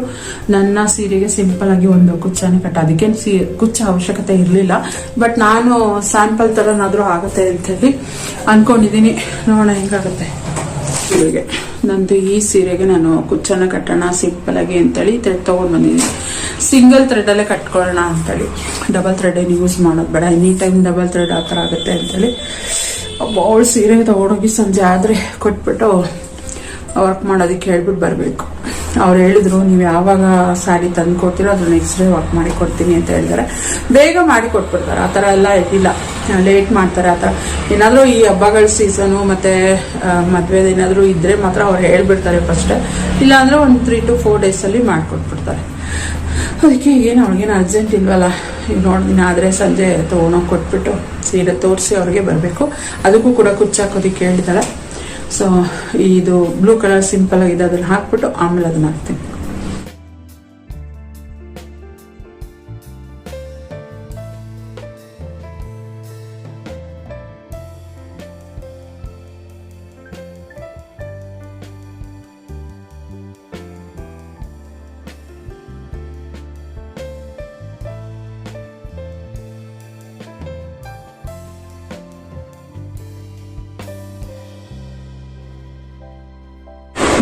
ನನ್ನ ಸೀರೆಗೆ ಸಿಂಪಲ್ ಆಗಿ ಒಂದು ಕುಚ್ಚಾನೆ ಕಟ್ಟ ಅದಕ್ಕೇನು ಸೀ, ಕುಚ್ಚ ಅವಶ್ಯಕತೆ ಇರಲಿಲ್ಲ. ಬಟ್ ನಾನು ಸ್ಯಾಂಪಲ್ ಥರನಾದರೂ ಆಗುತ್ತೆ ಅಂತೇಳಿ ಅಂದ್ಕೊಂಡಿದ್ದೀನಿ ನೋಡೋಣ ಹೆಂಗಾಗುತ್ತೆ. ಸೀರೆಗೆ ನಂದು ಈ ಸೀರೆಗೆ ನಾನು ಕುಚ್ಚನ್ನ ಕಟ್ಟೋಣ ಸಿಂಪಲ್ ಆಗಿ ಅಂತೇಳಿ ಥ್ರೆಡ್ ತೊಗೊಂಡು ಬಂದಿದ್ದೀನಿ ಸಿಂಗಲ್ ಥ್ರೆಡಲ್ಲೇ ಕಟ್ಕೊಳ್ಳೋಣ ಅಂತೇಳಿ. ಡಬಲ್ ಥ್ರೆಡ್ ಏನು ಯೂಸ್ ಮಾಡೋದು ಬೇಡ. ಎನಿ ಟೈಮ್ ಡಬಲ್ ಥ್ರೆಡ್ ಆ ಥರ ಆಗುತ್ತೆ ಅಂತೇಳಿ. ಅವಳು ಸೀರೆ ತೊಗೊಂಡೋಗಿ ಸಂಜೆ ಆದರೆ ಕೊಟ್ಬಿಟ್ಟು ವರ್ಕ್ ಮಾಡೋದಕ್ಕೆ ಹೇಳ್ಬಿಟ್ಟು ಬರಬೇಕು. ಅವ್ರು ಹೇಳಿದ್ರು, ನೀವು ಯಾವಾಗ ಸ್ಯಾರಿ ತಂದು ಕೊಡ್ತೀರೋ ಅದ್ರ ನೆಕ್ಸ್ಟ್ ಡೇ ವರ್ಕ್ ಮಾಡಿ ಕೊಡ್ತೀನಿ ಅಂತ ಹೇಳಿದ್ದಾರೆ ಬೇಗ ಮಾಡಿ ಕೊಟ್ಬಿಡ್ತಾರೆ. ಆ ಥರ ಎಲ್ಲ ಇಲ್ಲ. ಲೇಟ್ ಮಾಡ್ತಾರೆ ಆ ಥರ. ಏನಾದರೂ ಈ ಹಬ್ಬಗಳ ಸೀಸನು ಮತ್ತು ಮದುವೆದು ಏನಾದರೂ ಇದ್ದರೆ ಮಾತ್ರ ಅವ್ರು ಹೇಳ್ಬಿಡ್ತಾರೆ ಫಸ್ಟೇ ಇಲ್ಲಾಂದರೆ ಒಂದು ತ್ರೀ ಟು ಫೋರ್ ಡೇಸಲ್ಲಿ ಮಾಡಿಕೊಟ್ಬಿಡ್ತಾರೆ. ಅದಕ್ಕೆ ಏನು ಅವ್ರಿಗೇನು ಅರ್ಜೆಂಟ್ ಇಲ್ವಲ್ಲ? ಈಗ ನೋಡ್ದಿನ ಆದರೆ ಸಂಜೆ ತೊಗೊಂಡೋಗಿ ಕೊಟ್ಬಿಟ್ಟು ಸೀರೆ ತೋರಿಸಿ ಅವ್ರಿಗೆ ಬರಬೇಕು. ಅದಕ್ಕೂ ಕೂಡ ಕುಚ್ಚಾಕೋದಕ್ಕೆ ಹೇಳಿದಾಳೆ ಸೊ ಇದು ಬ್ಲೂ ಕಲರ್ ಸಿಂಪಲ್ ಆಗಿದೆ ಅದನ್ನು ಹಾಕ್ಬಿಟ್ಟು ಆಮೇಲೆ ಅದನ್ನ ಹಾಕ್ತೀನಿ.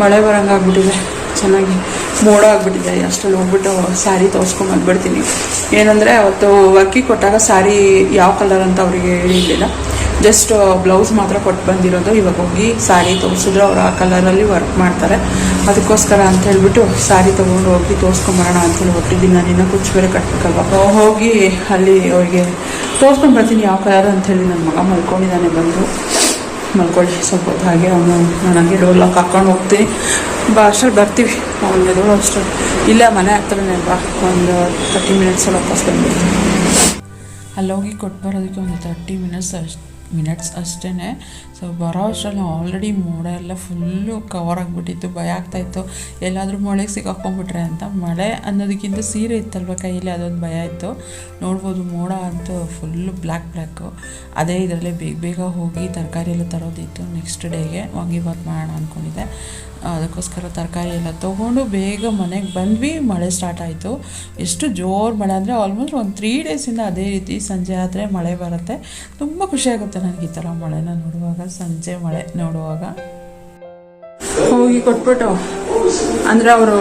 ಮಳೆ ಬರಂಗಾಗ್ಬಿಟ್ಟಿದೆ. ಚೆನ್ನಾಗಿ ಮೋಡ ಆಗ್ಬಿಟ್ಟಿದೆ. ಅಷ್ಟರಲ್ಲಿ ಹೋಗ್ಬಿಟ್ಟು ಸ್ಯಾರಿ ತೋರಿಸ್ಕೊಂಡ್ ಬಂದ್ಬಿಡ್ತೀನಿ. ಏನಂದರೆ ಅವತ್ತು ವರ್ಕಿಗೆ ಕೊಟ್ಟಾಗ ಸ್ಯಾರಿ ಯಾವ ಕಲರ್ ಅಂತ ಅವರಿಗೆ ಹೇಳಿರಲಿಲ್ಲ. ಜಸ್ಟ್ ಬ್ಲೌಸ್ ಮಾತ್ರ ಕೊಟ್ಟು ಬಂದಿರೋದು. ಇವಾಗ ಹೋಗಿ ಸ್ಯಾರಿ ತೋರಿಸಿದ್ರು ಅವ್ರು ಆ ಕಲರಲ್ಲಿ ವರ್ಕ್ ಮಾಡ್ತಾರೆ. ಅದಕ್ಕೋಸ್ಕರ ಅಂತ ಹೇಳ್ಬಿಟ್ಟು ಸ್ಯಾರಿ ತೊಗೊಂಡು ಹೋಗಿ ತೋರಿಸ್ಕೊಂಬರೋಣ ಅಂತೇಳಿ ಹೊಟ್ಟಿದ್ದೀನಿ ನಾನು ಇನ್ನೂ ಕುಚ್ಚು ಬೇರೆ ಕಟ್ಬೇಕಲ್ವ? ಹೋಗಿ ಅಲ್ಲಿ ಅವ್ರಿಗೆ ತೋರಿಸ್ಕೊಂಡು ಬರ್ತೀನಿ ಯಾವ ಕಲರ್ ಅಂತೇಳಿ ನನ್ನ ಮಗ ಮಲ್ಕೊಂಡಿದ್ದಾನೆ ಬಂದು. ಮಲ್ಕೊಳ್ಳಿ ಸ್ವಲ್ಪ ಹೊತ್ತು ಹಾಗೆ. ಅವನು ನಾನು ಲಾಕ್ ಹಾಕೊಂಡು ಹೋಗ್ತೀನಿ. ಬಾ, ಅಷ್ಟರಲ್ಲಿ ಬರ್ತೀವಿ. ಅವನಿಗೆ ಎದುರು ಅಷ್ಟೇ. ಇಲ್ಲ, ಮನೆ ಹತ್ರನೇ ಬಾ. ಒಂದು ತರ್ಟಿ ಮಿನಿಟ್ಸಲ್ಲಿ ವಾಪಸ್ ಬಂದ್ಬಿಡ್ತೀನಿ ಅಲ್ಲೋಗಿ ಕೊಟ್ಟು ಬರೋದಕ್ಕೆ ಒಂದು ತರ್ಟಿ ಮಿನಿಟ್ಸ್ ಅಷ್ಟು. ಮಿನಿಟ್ಸ್ ಅಷ್ಟೇ ಸೊ ಬರೋ ಅಷ್ಟರಲ್ಲಿ ಆಲ್ರೆಡಿ ಮೋಡ ಎಲ್ಲ ಫುಲ್ಲು ಕವರ್ ಆಗಿಬಿಟ್ಟಿತ್ತು, ಭಯ ಆಗ್ತಾಯಿತ್ತು ಎಲ್ಲಾದರೂ ಮಳೆಗೆ ಸಿಕ್ಕಾಕೊಂಡ್ಬಿಟ್ರೆ ಅಂತ. ಮಳೆ ಅನ್ನೋದಕ್ಕಿಂತ ಸೀರೆ ಇತ್ತಲ್ವ ಕೈಯಲ್ಲಿ ಅದೊಂದು ಭಯ ಇತ್ತು. ನೋಡ್ಬೋದು ಮೋಡ ಅಂತೂ ಫುಲ್ಲು ಬ್ಲ್ಯಾಕ್ ಬ್ಲ್ಯಾಕು ಅದೇ ಇದರಲ್ಲೇ ಬೇಗ ಬೇಗ ಹೋಗಿ ತರಕಾರಿ ಎಲ್ಲ ತರೋದಿತ್ತು ನೆಕ್ಸ್ಟ್ ಡೇಗೆ ವಾಂಗಿಬಾತ್ ಮಾಡೋಣ ಅಂದ್ಕೊಂಡಿದ್ದೆ ಅದಕ್ಕೋಸ್ಕರ ತರಕಾರಿ ಎಲ್ಲ ತೊಗೊಂಡು ಬೇಗ ಮನೆಗೆ ಬಂದ್ವಿ. ಮಳೆ ಸ್ಟಾರ್ಟ್ ಆಯಿತು. ಎಷ್ಟು ಜೋರು ಮಳೆ ಅಂದರೆ ಆಲ್ಮೋಸ್ಟ್ ಒಂದು ತ್ರೀ ಡೇಸಿಂದ ಅದೇ ರೀತಿ ಸಂಜೆ ಆದರೆ ಮಳೆ ಬರುತ್ತೆ. ತುಂಬ ಖುಷಿಯಾಗುತ್ತೆ ನನಗೆ ಈ ಥರ ಮಳೆನ ನೋಡುವಾಗ ಸಂಜೆ ಮಳೆ ನೋಡುವಾಗ. ಹೋಗಿ ಕೊಟ್ಬಿಟ್ಟು ಅಂದರೆ ಅವರು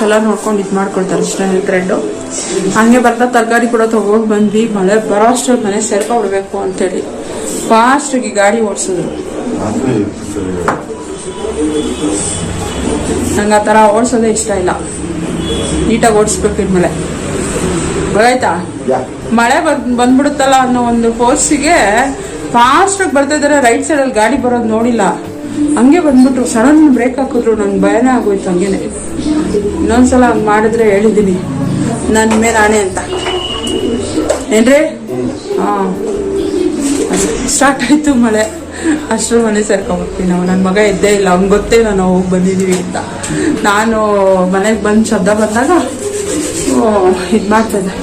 ಕಲರ್ ನೋಡ್ಕೊಂಡು ಇದು ಮಾಡ್ಕೊಳ್ತಾರೆ ಅಷ್ಟೇ ಥ್ರೆಡ್ಡು ಹಾಗೆ ಬರ್ತಾ ತರಕಾರಿ ಕೂಡ ತೊಗೊಂಡು ಬಂದ್ವಿ. ಮಳೆ ಬರೋ ಅಷ್ಟು ಮನೆ ಸೇರ್ಕೊಂಡ್ಬಿಡ್ಬೇಕು ಅಂತೇಳಿ. ಫಾಸ್ಟಾಗಿ ಗಾಡಿ ಓಡಿಸಿದ್ರು. ನಂಗೆ ಆ ಥರ ಓಡಿಸೋದೇ ಇಷ್ಟ ಇಲ್ಲ. ನೀಟಾಗಿ ಓಡಿಸ್ಬೇಕು ಇನ್ಮೇಲೆ ಗೊತ್ತಾಯ್ತಾ ಮಳೆ ಬಂದ್ ಬಂದ್ಬಿಡುತ್ತಲ್ಲ ಅನ್ನೋ ಒಂದು ಫೋರ್ಸಿಗೆ ಫಾಸ್ಟಾಗಿ ಬರ್ತಾ ಇದ್ದಾರೆ ರೈಟ್ ಸೈಡಲ್ಲಿ ಗಾಡಿ ಬರೋದು ನೋಡಿಲ್ಲ. ಹಂಗೆ ಬಂದ್ಬಿಟ್ರು. ಸಡನ್ ಬ್ರೇಕ್ ಹಾಕಿದ್ರು. ನಂಗೆ ಭಯನೇ ಆಗೋಯ್ತು ಹಂಗೇನೆ. ಇನ್ನೊಂದ್ಸಲ ಹಂಗೆ ಮಾಡಿದ್ರೆ ಹೇಳಿದ್ದೀನಿ. ನನ್ನ ಮೇಲೆ ಆಣೆ ಅಂತ. ಏನ್ರಿ? ಹಾಂ. ಸ್ಟಾರ್ಟ್ ಆಯ್ತು ಮಳೆ. ಅಷ್ಟರ ಮನೆ ಸೇರ್ಕೊಂಡ್ಬಿಟ್ವಿ ನಾವು. ನನ್ನ ಮಗ ಇದ್ದೇ ಇಲ್ಲ. ಅವ್ನು ಗೊತ್ತೇ ಇಲ್ಲ ನಾವು ಹೋಗಿ ಬಂದಿದ್ದೀವಿ ಅಂತ. ನಾನು ಮನೆಗೆ ಬಂದು ಶಬ್ದ ಬಂದಾಗ ಇದು ಮಾಡ್ತಾಯಿದ್ದೆ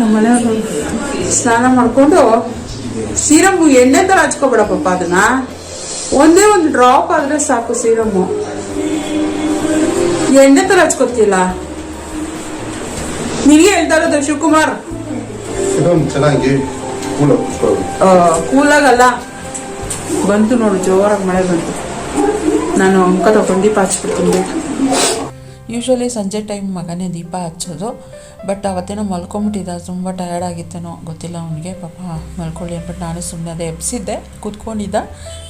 ನಮ್ಮ ಮನೆಯವರು ಸ್ನಾನ ಮಾಡಿಕೊಂಡು ಸೀರಮ್ಮು ಎಣ್ಣೆ ಥರ ಹಚ್ಕೊಬೇಡಪ್ಪ ಅದನ್ನ. ಒಂದೇ ಒಂದು ಡ್ರಾಪ್ ಆದರೆ ಸಾಕು ಸೀರಮ್ಮು. ಎಣ್ಣೆ ಥರ ಹಚ್ಕೊತಿಲ್ಲ ನಿನಗೆ ಹೇಳ್ತಾ ಇರೋದು ಶಿವಕುಮಾರ್? ಕೂಲಾಗಲ್ಲ ಬಂತು ನೋಡು ಜೋರಾಗಿ ಮಳೆ ಬಂತು ನಾನು ಅಂಕ ತಗೊಂಡು ದೀಪ ಹಚ್ಬಿಡ್ತೀನಿ ಬೇಗ. ಯೂಶ್ವಲಿ ಸಂಜೆ ಟೈಮ್ ಮಗನೇ ದೀಪ ಹಚ್ಚೋದು ಬಟ್ ಅವತ್ತೇನೋ ಮಲ್ಕೊಂಬಿಟ್ಟಿದ್ದ ತುಂಬ ಟಯರ್ಡ್ ಆಗಿತ್ತೇನೋ, ಗೊತ್ತಿಲ್ಲ ಅವನಿಗೆ, ಪಾಪ ಮಲ್ಕೊಳ್ಳಿ ಅಂದ್ಬಿಟ್ಟು ನಾನು ಸುಮ್ಮನೆ ಅದೇ ಎಬ್ಸಿದ್ದೆ, ಕೂತ್ಕೊಂಡಿದ್ದ,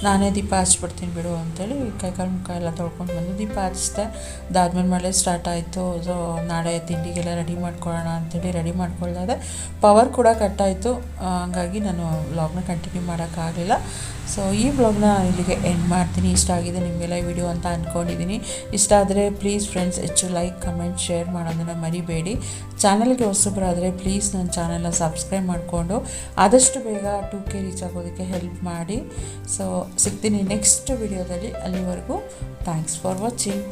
ನಾನೇ ದೀಪ ಹಚ್ಬಿಡ್ತೀನಿ ಬಿಡು ಅಂತೇಳಿ ಕೈಕಾಲು ಮುಖ ಎಲ್ಲ ತೊಳ್ಕೊಂಡು ಬಂದು ದೀಪ ಹಚ್ಚಿದೆ. ಅದಾದ್ಮೇಲೆ ಮಳೆ ಸ್ಟಾರ್ಟ್ ಆಯಿತು ಸೊ ನಾಳೆ ತಿಂಡಿಗೆಲ್ಲ ರೆಡಿ ಮಾಡ್ಕೊಳ್ಳೋಣ ಅಂತೇಳಿ ರೆಡಿ ಮಾಡ್ಕೊಳ್ದೆ ಪವರ್ ಕೂಡ ಕಟ್ಟಾಯಿತು ಹಂಗಾಗಿ ನಾನು ವ್ಲಾಗ್ನ ಕಂಟಿನ್ಯೂ ಮಾಡೋಕ್ಕಾಗಲಿಲ್ಲ ಸೊ ಈ ಬ್ಲಾಗ್ನ ಇಲ್ಲಿಗೆ ಎಂಡ್ ಮಾಡ್ತೀನಿ. ಇಷ್ಟ ಆಗಿದೆ ನಿಮಗೆಲ್ಲ ಈ ವಿಡಿಯೋ ಅಂತ ಅಂದ್ಕೊಂಡಿದ್ದೀನಿ ಇಷ್ಟ ಆದರೆ ಪ್ಲೀಸ್ ಫ್ರೆಂಡ್ಸ್ ಹೆಚ್ಚು ಲೈಕ್, ಕಮೆಂಟ್, ಶೇರ್ ಮಾಡೋದನ್ನು ಮರಿಬೇಡಿ. ಚಾನಲ್ಗೆ ಹೊಸಬರಾದರೆ ಪ್ಲೀಸ್ ನನ್ನ ಚಾನಲ್ನ ಸಬ್ಸ್ಕ್ರೈಬ್ ಮಾಡಿಕೊಂಡು ಆದಷ್ಟು ಬೇಗ ಟು ಕೆ ರೀಚ್ ಆಗೋದಕ್ಕೆ ಹೆಲ್ಪ್ ಮಾಡಿ. ಸೊ ಸಿಗ್ತೀನಿ ನೆಕ್ಸ್ಟ್ ವಿಡಿಯೋದಲ್ಲಿ. ಅಲ್ಲಿವರೆಗೂ ಥ್ಯಾಂಕ್ಸ್ ಫಾರ್ ವಾಚಿಂಗ್